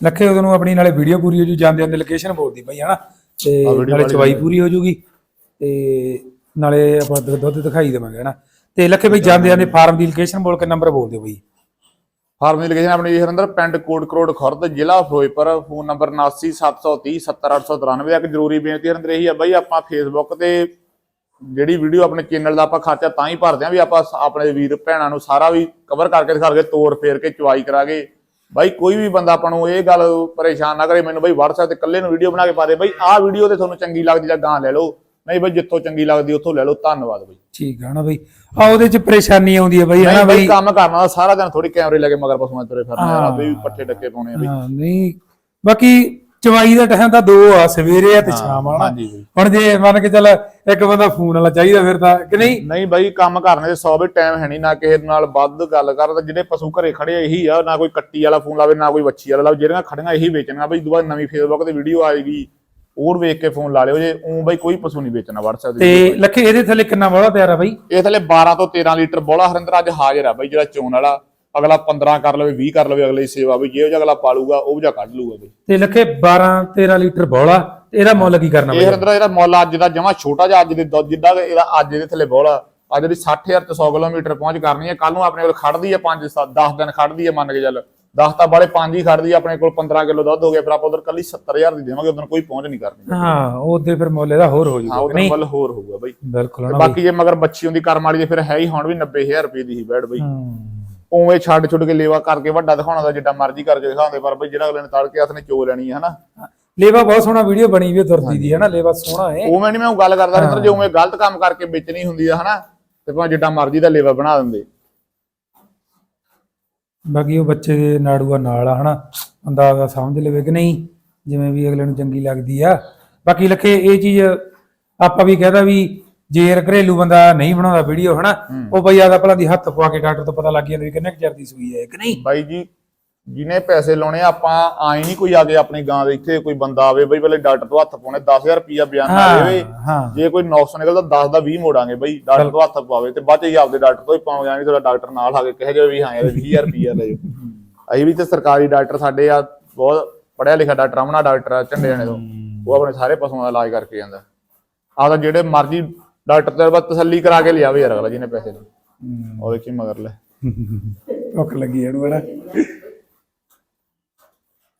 ਲੱਖੇ ਉਹਨੂੰ ਨੂੰ ਆਪਣੀ ਨਾਲੇ ਵੀਡੀਓ ਪੂਰੀ ਹੋ ਜੂ ਜਾਂਦੇ ਜਾਂਦੇ ਲੋਕੇਸ਼ਨ ਬੋਲਦੀ ਪਈ ਹਨਾ। ਤੇ ਨਾਲੇ ਚਵਾਈ ਪੂਰੀ ਹੋ ਜੂਗੀ। ਤੇ ਨਾਲੇ ਆਪਾਂ ਦੁੱਧ ਦਿਖਾਈ ਦੇਵਾਂਗੇ ਹਨਾ। ਤੇ ਲੱਖੇ ਬਈ ਜਾਂਦੇ ਜਾਂਦੇ ਫਾਰਮ ਦੀ ਲੋਕੇਸ਼ਨ ਬੋਲ ਕੇ ਨੰਬਰ ਬੋਲ ਦਿਓ ਬਈ। ਫਾਰਮ ਦੀ ਲੋਕੇਸ਼ਨ ਆਪਣੀ ਹਰਿੰਦਰ ਪਿੰਡ ਕੋਟ ਕਰੋੜ ਖੁਰਦ ਜ਼ਿਲ੍ਹਾ ਫਿਰੋਜ਼ਪੁਰ। ਫੋਨ ਨੰਬਰ 797330 70893 ਇੱਕ ਜ਼ਰੂਰੀ ਬੇਨਤੀ ਹਰਿੰਦਰ ਇਹੀ ਆ ਬਾਈ ਆਪਾਂ ਫੇਸਬੁੱਕ ਤੇ ਜਿਹੜੀ ਵੀਡੀਓ ਆਪਣੇ ਚੈਨਲ ਦਾ ਆਪਾਂ ਖਰਚਾ ਤਾਂ ਹੀ ਭਰਦੇ ਆ ਵੀ ਆਪਾਂ ਆਪਣੇ ਵੀਰ ਭੈਣਾਂ ਨੂੰ ਸਾਰਾ ਵੀ ਕਵਰ ਕਰਕੇ ਦਿਖਾ ਕੇ ਤੋਰ ਫੇਰ ਕੇ ਚੁਆਈ ਕਰਾਗੇ। ਬਾਈ ਕੋਈ ਵੀ ਬੰਦਾ ਆਪਾਂ ਨੂੰ ਇਹ ਗੱਲ ਪਰੇਸ਼ਾਨ ਨਾ ਕਰੇ ਮੈਨੂੰ ਬਾਈ WhatsApp ਤੇ ਇਕੱਲੇ ਨੂੰ ਵੀਡੀਓ ਬਣਾ ਕੇ ਪਾ ਦੇ ਬਾਈ। ਆਹ ਵੀਡੀਓ ਤੇ ਤੁਹਾਨੂੰ ਚੰਗੀ ਲੱਗਦੀ ਜਾਂ ਗਾਂ ਲੈ ਲਓ। ਨਹੀਂ ਬਾਈ ਜਿੱਥੋਂ ਚੰਗੀ ਲੱਗਦੀ ਉੱਥੋਂ ਲੈ ਲਓ। ਧੰਨਵਾਦ ਬਾਈ। ਠੀਕ ਹੈ ਨਾ ਬਈ। ਆ ਉਹਦੇ ਚ ਪਰੇਸ਼ਾਨੀ ਆਉਂਦੀ ਹੈ ਬਈ ਹਨਾ ਬਾਈ ਬਈ? ਕੰਮ ਕਰਨਾ ਦਾ ਸਾਰਾ ਦਿਨ ਥੋੜੀ ਕੈਮਰੇ ਲੈ ਕੇ ਮਗਰ ਪਸ਼ੂਆਂ ਤੁਰੇ ਫਿਰਨਾ ਵੀ ਪੱਠੇ ਡੱਕੇ ਪਾਉਣੇ ਆ ਬਈ। ਹਾਂ ਨਹੀਂ। ਬਾਕੀ ਚਵਾਈ ਦਾ ਟਾਈਮ ਤਾਂ ਦੋ ਆ ਸਵੇਰੇ ਆ ਤੇ ਸ਼ਾਮ ਆ ਨਾ ਹੁਣ ਜੇ ਮੰਨ ਕੇ ਚੱਲ ਇੱਕ ਬੰਦਾ ਫੋਨ ਵਾਲਾ ਚਾਹੀਦਾ ਫਿਰ ਤਾਂ ਕਿ ਨਹੀਂ? ਨਹੀਂ ਬਾਈ ਕੰਮ ਕਰਨੇ ਦੇ 100 ਵੀ ਟਾਈਮ ਹੈ ਨਹੀਂ ਨਾ ਕਿਸੇ ਨਾਲ ਵੱਧ ਗੱਲ ਕਰ ਤਾਂ ਜਿਹੜੇ ਪਸ਼ੂ ਘਰੇ ਖੜੇ ਆ ਇਹੀ ਆ ਨਾ ਕੋਈ ਕੱਟੀ ਵਾਲਾ ਫੋਨ ਲਾਵੇ ਨਾ ਕੋਈ ਵੱਛੀ ਵਾਲਾ ਲਾਵੇ। ਜਿਹੜੀਆਂ ਖੜੀਆਂ ਇਹੀ ਵੇਚਣੀਆਂ। ਬਾਈ ਦੁਬਾਰਾ ਨਵੀਂ ਫੇਸਬੁੱਕ ਤੇ ਵੀਡੀਓ ਆਏਗੀ ਹੋਰ ਵੇਖ ਕੇ ਫੋਨ ਲਾ ਲਿਓ। ਜੇ ਉਹ ਬਾਈ ਕੋਈ ਪਸ਼ੂ ਨਹੀਂ ਵੇਚਣਾ WhatsApp ਤੇ ਲੱਖੇ ਇਹਦੇ ਥੱਲੇ ਕਿੰਨਾ ਬੜਾ ਤਿਆਰ ਆ ਬਈ? ਇਹ ਥੱਲੇ 12 ਤੋਂ 13 ਲੀਟਰ ਬੋਲਾ ਹਰਿੰਦਰ ਅੱਜ ਹਾਜ਼ਰ ਆ ਬਾਈ ਜਿਹੜਾ ਚੋਣ ਵਾਲਾ। ਅਗਲਾ 15 ਕਰ ਲਵੇ 20 ਕਰ ਲਵੇ ਅਗਲੇ ਦੀ ਸੇਵਾ ਵੀ ਜੇ ਉਹ ਅਗਲਾ ਪਾਲੂਗਾ ਉਹ ਵੀ ਜਾ ਕੱਢ ਲੂਗਾ ਬਾਈ ਤੇ ਲੱਖੇ 12 13 ਲੀਟਰ ਬੋਲਾ ਤੇ ਇਹਦਾ ਮੁੱਲ ਕੀ ਕਰਨਾ ਇਹ ਹਰਿੰਦਰ ਜਿਹੜਾ ਮੁੱਲ ਅੱਜ ਦਾ ਜਮਾ ਛੋਟਾ ਜਿਹਾ ਅੱਜ ਦੇ ਦੁੱਧ ਜਿੱਦਾਂ ਕਿ ਇਹਦਾ ਅੱਜ ਦੇ ਥੱਲੇ ਬੋਲਾ ਅੱਜ ਦੀ 60000 ਤੇ 100 ਕਿਲੋਮੀਟਰ ਪਹੁੰਚ ਕਰਨੀ ਹੈ ਕੱਲ ਨੂੰ ਆਪਣੇ ਕੋਲ ਖੜਦੀ ਹੈ 5 10 ਦਿਨ ਖੜਦੀ ਹੈ ਮੰਨ ਕੇ ਚੱਲ। 10 ਤਾਂ ਬਾਲੇ 5 ਹੀ ਖੜਦੀ ਆਪਣੇ ਕੋਲ 15 ਕਿਲੋ ਦੁੱਧ ਹੋ ਗਿਆ ਫਿਰ ਆਪਾਂ ਉਧਰ ਕੱਲੀ 70000 ਦੀ ਦੇਵਾਂਗੇ ਉਧਰ ਕੋਈ ਪਹੁੰਚ ਨਹੀਂ ਕਰਨੀ। ਹਾਂ ਉਹਦੇ ਫਿਰ ਮੁੱਲ ਇਹਦਾ ਹੋਰ ਹੋ ਉਧਰ ਨਹੀਂ? ਮੁੱਲ ਹੋਰ ਹੋਊਗਾ ਬਾਈ। ਬਿਲਕੁਲ ਬਾਕੀ ਜੇ ਮਗਰ ਬੱਚੀ ਹੁੰਦੀ ਕਰਮ ਵਾਲੀ ਦੇ ਫਿਰ ਹੈ ਹੀ ਹੁਣ ਵੀ 90000 ਰੁਪਏ ਦੀ ਹੀ ਬੈਡ ਬਾਈ। ਉਵੇਂ ਛੱਡ ਛੁੱਟ ਕੇ ਲੇਵਾ ਕਰਕੇ ਵੱਡਾ ਦਿਖਾਉਣਾ ਦਾ ਜਿੱਡਾ ਮਰਜ਼ੀ ਕਰਕੇ ਦਿਖਾਉਂਦੇ ਪਰ ਬਈ ਜਿਹੜਾ ਅਗਲੇ ਨੇ ਤੜ ਕੇ ਹੱਥ ਨੇ ਚੋ ਲੈਣੀ ਹੈ ਹਨਾ? ਲੇਵਾ ਬਹੁਤ ਸੋਹਣਾ ਵੀਡੀਓ ਬਣੀ ਵੀ ਹੈ ਤੁਰਦੀ ਦੀ ਹੈ ਨਾ ਲੇਵਾ ਸੋਹਣਾ ਹੈ। ਉਵੇਂ ਨਹੀਂ ਮੈਂ ਉਹ ਗੱਲ ਕਰਦਾ ਰਿੰਦਰ ਜੇ ਉਵੇਂ ਗਲਤ ਕੰਮ ਕਰਕੇ ਵੇਚਣੀ ਹੁੰਦੀ ਆ ਹਨਾ? ਤੇ ਭਾਵੇਂ ਜਿੱਡਾ ਮਰਜ਼ੀ ਦਾ ਲੇਵਾ ਬਣਾ ਦਿੰਦੇ। ਬਾਕੀ ਉਹ ਬੱਚੇ ਦੇ ਨਾੜੂਆ ਨਾਲ ਆ ਹਨਾ? ਅੰਦਾਜ਼ਾ ਸਮਝ ਲਵੇ ਕਿ ਨਹੀਂ ਜਿਵੇਂ ਵੀ ਅਗਲੇ ਨੂੰ ਚੰਗੀ ਲੱਗਦੀ ਆ। ਬਾਕੀ ਲੱਖੇ ਇਹ ਚੀਜ਼ ਆਪਾਂ ਵੀ ਕਹਦਾ ਵੀ ਜੇ ਘਰੇਲੂ ਬੰਦਾ ਨਹੀਂ ਬਣਾਉਂਦਾ ਵੀਡੀਓ ਹਨਾ ਉਹ ਬਈ ਆਦਾ ਭਲਾ ਦੀ ਹੱਥ ਪਵਾ ਕੇ ਡਾਕਟਰ ਤੋਂ ਪਤਾ ਲੱਗ ਜਾਂਦਾ ਵੀ ਕਿੰਨੇ ਕੁ ਚਿਰ ਦੀ ਸੂਈ ਹੈ ਕਿ ਨਹੀਂ? ਬਾਈ ਜੀ ਜਿਹਨੇ ਪੈਸੇ ਲਾਉਣੇ ਆ, ਆਪਾਂ ਆਏ ਨਹੀਂ ਕੋਈ ਆ ਕੇ ਆਪਣੀ ਗਾਂ ਦੇ ਇੱਥੇ ਕੋਈ ਬੰਦਾ ਆਵੇ ਬਈ ਪਹਿਲੇ ਡਾਕਟਰ ਤੋਂ ਹੱਥ ਪਾਉਣੇ 10000 ਰੁਪਿਆ ਬਿਆਨ ਨਾ ਦੇਵੇ ਹਾਂ। ਜੇ ਕੋਈ ਨੌਕਸ ਨਿਕਲਦਾ 10 ਦਾ 20 ਮੋੜਾਂਗੇ ਬਈ ਡਾਕਟਰ ਤੋਂ ਹੱਥ ਪਾਵੇ ਤੇ ਬਾਅਦ ਚ ਹੀ ਆਪਦੇ ਡਾਕਟਰ ਤੋਂ ਹੀ ਪਾਵਾਂਗੇ ਨਹੀਂ ਤੁਹਾਡਾ ਡਾਕਟਰ ਨਾਲ ਆ ਕੇ ਕਹੇ ਜਾਵੇ ਵੀ ਹਾਂ ਯਾਰ 20000 ਰੁਪਿਆ ਲੈ ਜਾਓ। ਅਸੀਂ ਵੀ ਤੇ ਸਰਕਾਰੀ ਡਾਕਟਰ ਸਾਡੇ ਆ ਬਹੁਤ ਪੜਿਆ ਲਿਖਿਆ ਡਾਕਟਰ ਅਮਨਾ ਡਾਕਟਰ ਆ ਝੰਡੇ ਜਾਣੇ ਤੋਂ। ਉਹ ਆਪਣੇ ਸਾਰੇ ਪਸ਼ੂਆਂ ਦਾ ਇਲਾਜ ਕਰਕੇ ਜਾਂਦਾ। ਆਪਦਾ ਜਿਹੜੇ ਮਰਜ਼ੀ ਡਾਕਟਰ ਤੇ ਬਸ ਤਸੱਲੀ ਕਰਾ ਕੇ ਲਿਆਵੇ ਯਾਰ ਅਗਲਾ ਜਿਹਨੇ ਪੈਸੇ ਦੇ ਉਹ ਦੇਖੀ ਮਗਰ ਲੈ। ਭੁੱਖ ਲੱਗੀ ਇਹਨੂੰ ਹਨਾ।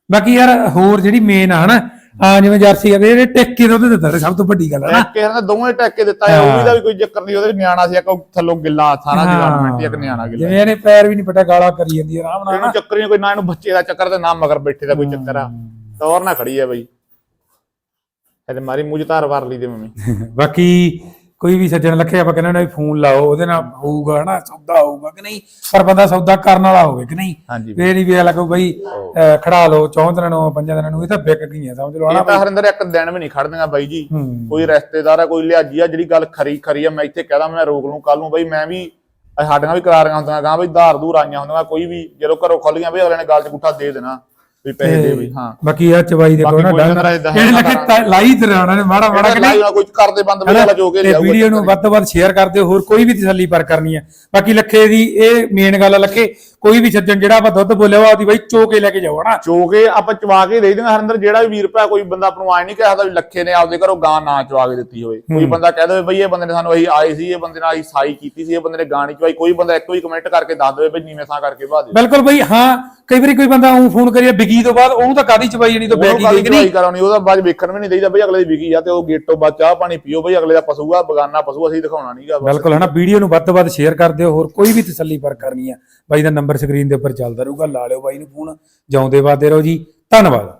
ਬਾਕੀ ਯਾਰ ਹੋਰ ਜਿਹੜੀ ਮੇਨ ਆ ਹਨਾ ਆ ਜਿਵੇਂ ਜਰਸੀ ਆ ਇਹਦੇ ਟਿੱਕੇ ਦੁੱਧ ਦਿੱਤਾ ਤੇ ਸਭ ਤੋਂ ਵੱਡੀ ਗੱਲ ਹੈ ਨਾ। ਕਿਸੇ ਨੇ ਦੋਵੇਂ ਟੈਕੇ ਦਿੱਤਾ ਹੈ। ਉਹ ਵੀ ਦਾ ਵੀ ਕੋਈ ਚੱਕਰ ਨਹੀਂ ਉਹਦੇ ਨਿਆਣਾ ਸੀ ਇੱਕ ਥੱਲੋਂ ਗਿੱਲਾ ਸਾਰਾ ਜਗਾਰਮੈਂਟ ਇੱਕ ਨਿਆਣਾ ਗਿੱਲਾ। ਜਿਵੇਂ ਇਹਨੇ ਪੈਰ ਵੀ ਨਹੀਂ ਪਟਿਆ ਗਾਲਾਂ ਕਰੀ ਜਾਂਦੀ ਆ ਆਰਾਮ ਨਾਲ ਇਹਨੂੰ ਚੱਕਰ ਨਹੀਂ ਕੋਈ ਨਾ ਇਹਨੂੰ ਬੱਚੇ ਦਾ ਚੱਕਰ ਤੇ ਨਾ ਮਗਰ ਬੈਠੇ ਦਾ ਕੋਈ ਚੱਕਰ ਆ। ਤੌਰ ਨਾ ਖੜੀ ਹੈ ਬਈ। ਇਹਦੇ ਮਾਰੀ ਮੂੰਹ 'ਚ ਧਾਰ ਵਾਰ ਲਈ ਦੇ ਮੰਮੀ। ਬਾਕੀ ਕੋਈ ਵੀ ਸੱਜਣ ਲੱਖੇ ਆਪਾਂ ਕਹਿੰਦੇ ਨੇ ਫੋਨ ਲਾਓ ਉਹਦੇ ਨਾਲ ਹੋਊਗਾ ਨਾ ਸੌਦਾ ਹੋਊਗਾ ਕਿ ਨਹੀਂ? ਪਰ ਬੰਦਾ ਸੌਦਾ ਕਰਨ ਵਾਲਾ ਹੋਵੇ ਕਿ ਨਹੀਂ? ਹਾਂਜੀ ਫੇਰ ਨਹੀਂ ਵੀ ਇਹ ਲੱਗੂ ਬਈ ਅਹ, ਖੜਾ ਲਓ ਚੌਂ ਦਿਨਾਂ ਨੂੰ ਪੰਜਾਂ ਦਿਨਾਂ ਨੂੰ ਇਹ ਤਾਂ ਵਿਕ ਗਈਆਂ ਸਮਝ ਲਓ ਹਨਾ ਇਹ ਤਾਂ ਹਰਿੰਦਰ ਇੱਕ ਦਿਨ ਵੀ ਨਹੀਂ ਖੜਦੀਆਂ ਬਾਈ ਜੀ। ਹੂੰ। ਕੋਈ ਰਿਸ਼ਤੇਦਾਰ ਆ ਕੋਈ ਲਿਆਜੀ ਆ ਜਿਹੜੀ ਗੱਲ ਖਰੀ ਖਰੀ ਆ ਮੈਂ ਇੱਥੇ ਕਹਦਾ ਮੈਂ ਰੋਕ ਲੂੰ ਕੱਲ ਨੂੰ ਬਈ ਮੈਂ ਵੀ ਇਹ ਸਾਡੇ ਨਾਲ ਵੀ ਕਰਾ ਰਹੀਆਂ ਹੁੰਦੀਆਂ ਗਾਂ ਬਈ ਧਾਰ ਧੂਰ ਆਈਆਂ ਹੁੰਦੀਆਂ ਕੋਈ ਵੀ ਜਦੋਂ ਘਰੋਂ ਖੋਲੀਆਂ ਬਈ ਅਗਲੇ ਨੇ ਗੱਲ 'ਚ ਗੁੱਠਾ ਦੇ ਦੇਣਾ। ਵੀ ਪੈਸੇ ਦੇ ਬਈ ਹਾਂ। ਬਾਕੀ ਆ ਚਵਾਈ ਦੇ ਕੋਲ ਨਾ ਬਾਕੀ ਕੋਈ ਡੰਗ ਇਹ ਹੈ ਲੱਗੇ ਲਾਈ ਤੇ ਉਹਨਾਂ ਨੇ ਮਾੜਾ ਮਾੜਾ ਕਿ ਕੋਈ ਕਰਦੇ ਬੰਦ ਵਾਲਾ ਜੋ ਕੇ ਤੇ ਲਿਆਊਗਾ। ਵੀਡੀਓ ਨੂੰ ਵੱਧ ਤੋਂ ਵੱਧ ਸ਼ੇਅਰ ਕਰ ਦਿਓ ਹੋਰ ਕੋਈ ਵੀ ਤਸੱਲੀ ਪਰ ਕਰਨੀ ਹੈ। ਬਾਕੀ ਲੱਖੇ ਦੀ ਇਹ ਮੇਨ ਗੱਲ ਆ ਲੱਖੇ ਕੋਈ ਵੀ ਸੱਜਣ ਜਿਹੜਾ ਆਪਾਂ ਦੁੱਧ ਬੋਲਿਆ ਵਾ ਉਹਦੀ ਬਾਈ ਚੋ ਕੇ ਲੈ ਕੇ ਜਾਓ ਹਨਾ? ਚੋ ਕੇ ਆਪਾਂ ਚਵਾ ਕੇ ਦੇ ਦਿੰਦੇ ਹਰਿੰਦਰ ਜਿਹੜਾ ਵੀ ਵੀਰ ਭਰਾ ਕੋਈ ਬੰਦਾ ਆਪ ਨੂੰ ਆਏ ਨਹੀਂ ਕਹਿਦਾ ਵੀ ਲੱਖੇ ਨੇ ਆਪਦੇ ਘਰੋਂ ਗਾਂ ਨਾ ਚਵਾ ਕੇ ਦਿੱਤੀ ਹੋਵੇ। ਕੋਈ ਬੰਦਾ ਕਹਿ ਦੇਵੇ ਬਈ ਇਹ ਬੰਦੇ ਨੇ ਸਾਨੂੰ ਅਸੀਂ ਆਏ ਸੀ ਇਹ ਬੰਦੇ ਨਾਲ ਅਸੀਂ ਸਾਈ ਕੀਤੀ ਸੀ ਇਹ ਬੰਦੇ ਨੇ ਗਾਂ ਨਹੀਂ ਚਵਾਈ। ਕੋਈ ਬੰਦਾ ਇੱਕ ਵੀ ਕਮੈਂਟ ਕਰਕੇ ਦੱਸ ਦੇਵੇ ਬਈ ਨੀਵੇਂ ਥਾਂ ਕਰਕੇ ਭਾ ਦੇ ਬਿਲਕੁਲ ਬਈ ਹਾਂ ਕਈ ਵਾਰੀ ਕੋਈ ਬੰਦਾ ਉਹ ਫੋਨ ਕਰੀਏ ਬਿਗੀ ਤੋਂ ਬਾਅਦ ਉਹਨੂੰ ਤਾਂ ਕਾਦੀ ਚਵਾਈ ਜਾਣੀ ਤੋਂ ਬੈਗੀ ਦੇ ਕਿ ਚਵਾਈ ਨਹੀਂ ਕਰਾਉਣੀ ਉਹਦਾ ਬਾਅਦ ਵੇਖਣ ਵੀ ਨਹੀਂ ਦੇਈਦਾ ਬਈ ਅਗਲੇ ਦੀ ਵਿਕੀ ਆ ਤੇ ਉਹ ਗੇਟੋਂ ਬਾਅਦ ਚਾਹ ਪਾਣੀ ਪੀਓ ਬਈ ਅਗਲੇ ਦਾ ਪਸ਼ੂ ਆ ਬਗਾਨਾ ਪਸ਼ੂ ਅਸੀਂ ਦਿਖਾਉਣਾ ਨਹੀਂਗਾ ਬਿਲਕੁਲ ਹਨਾ? ਵੀਡੀਓ ਨੂੰ ਵੱਧ ਤੋਂ ਵੱਧ ਸ਼ੇਅਰ ਕਰ ਦਿਓ ਹੋਰ ਕੋਈ ਵੀ ਤਸੱਲੀ ਪਰ ਕਰਨੀ ਹੈ ਬਾਈ ਦਾ ਨੰਬਰ ਸਕਰੀਨ ਦੇ ਉੱਪਰ ਚੱਲਦਾ ਰਹੂਗਾ ਲਾ ਲਿਓ ਬਾਈ ਨੂੰ ਫੋਨ ਜਾਉਂਦੇ ਵਾਦੇ ਰਹੋ ਜੀ ਧੰਨਵਾਦ।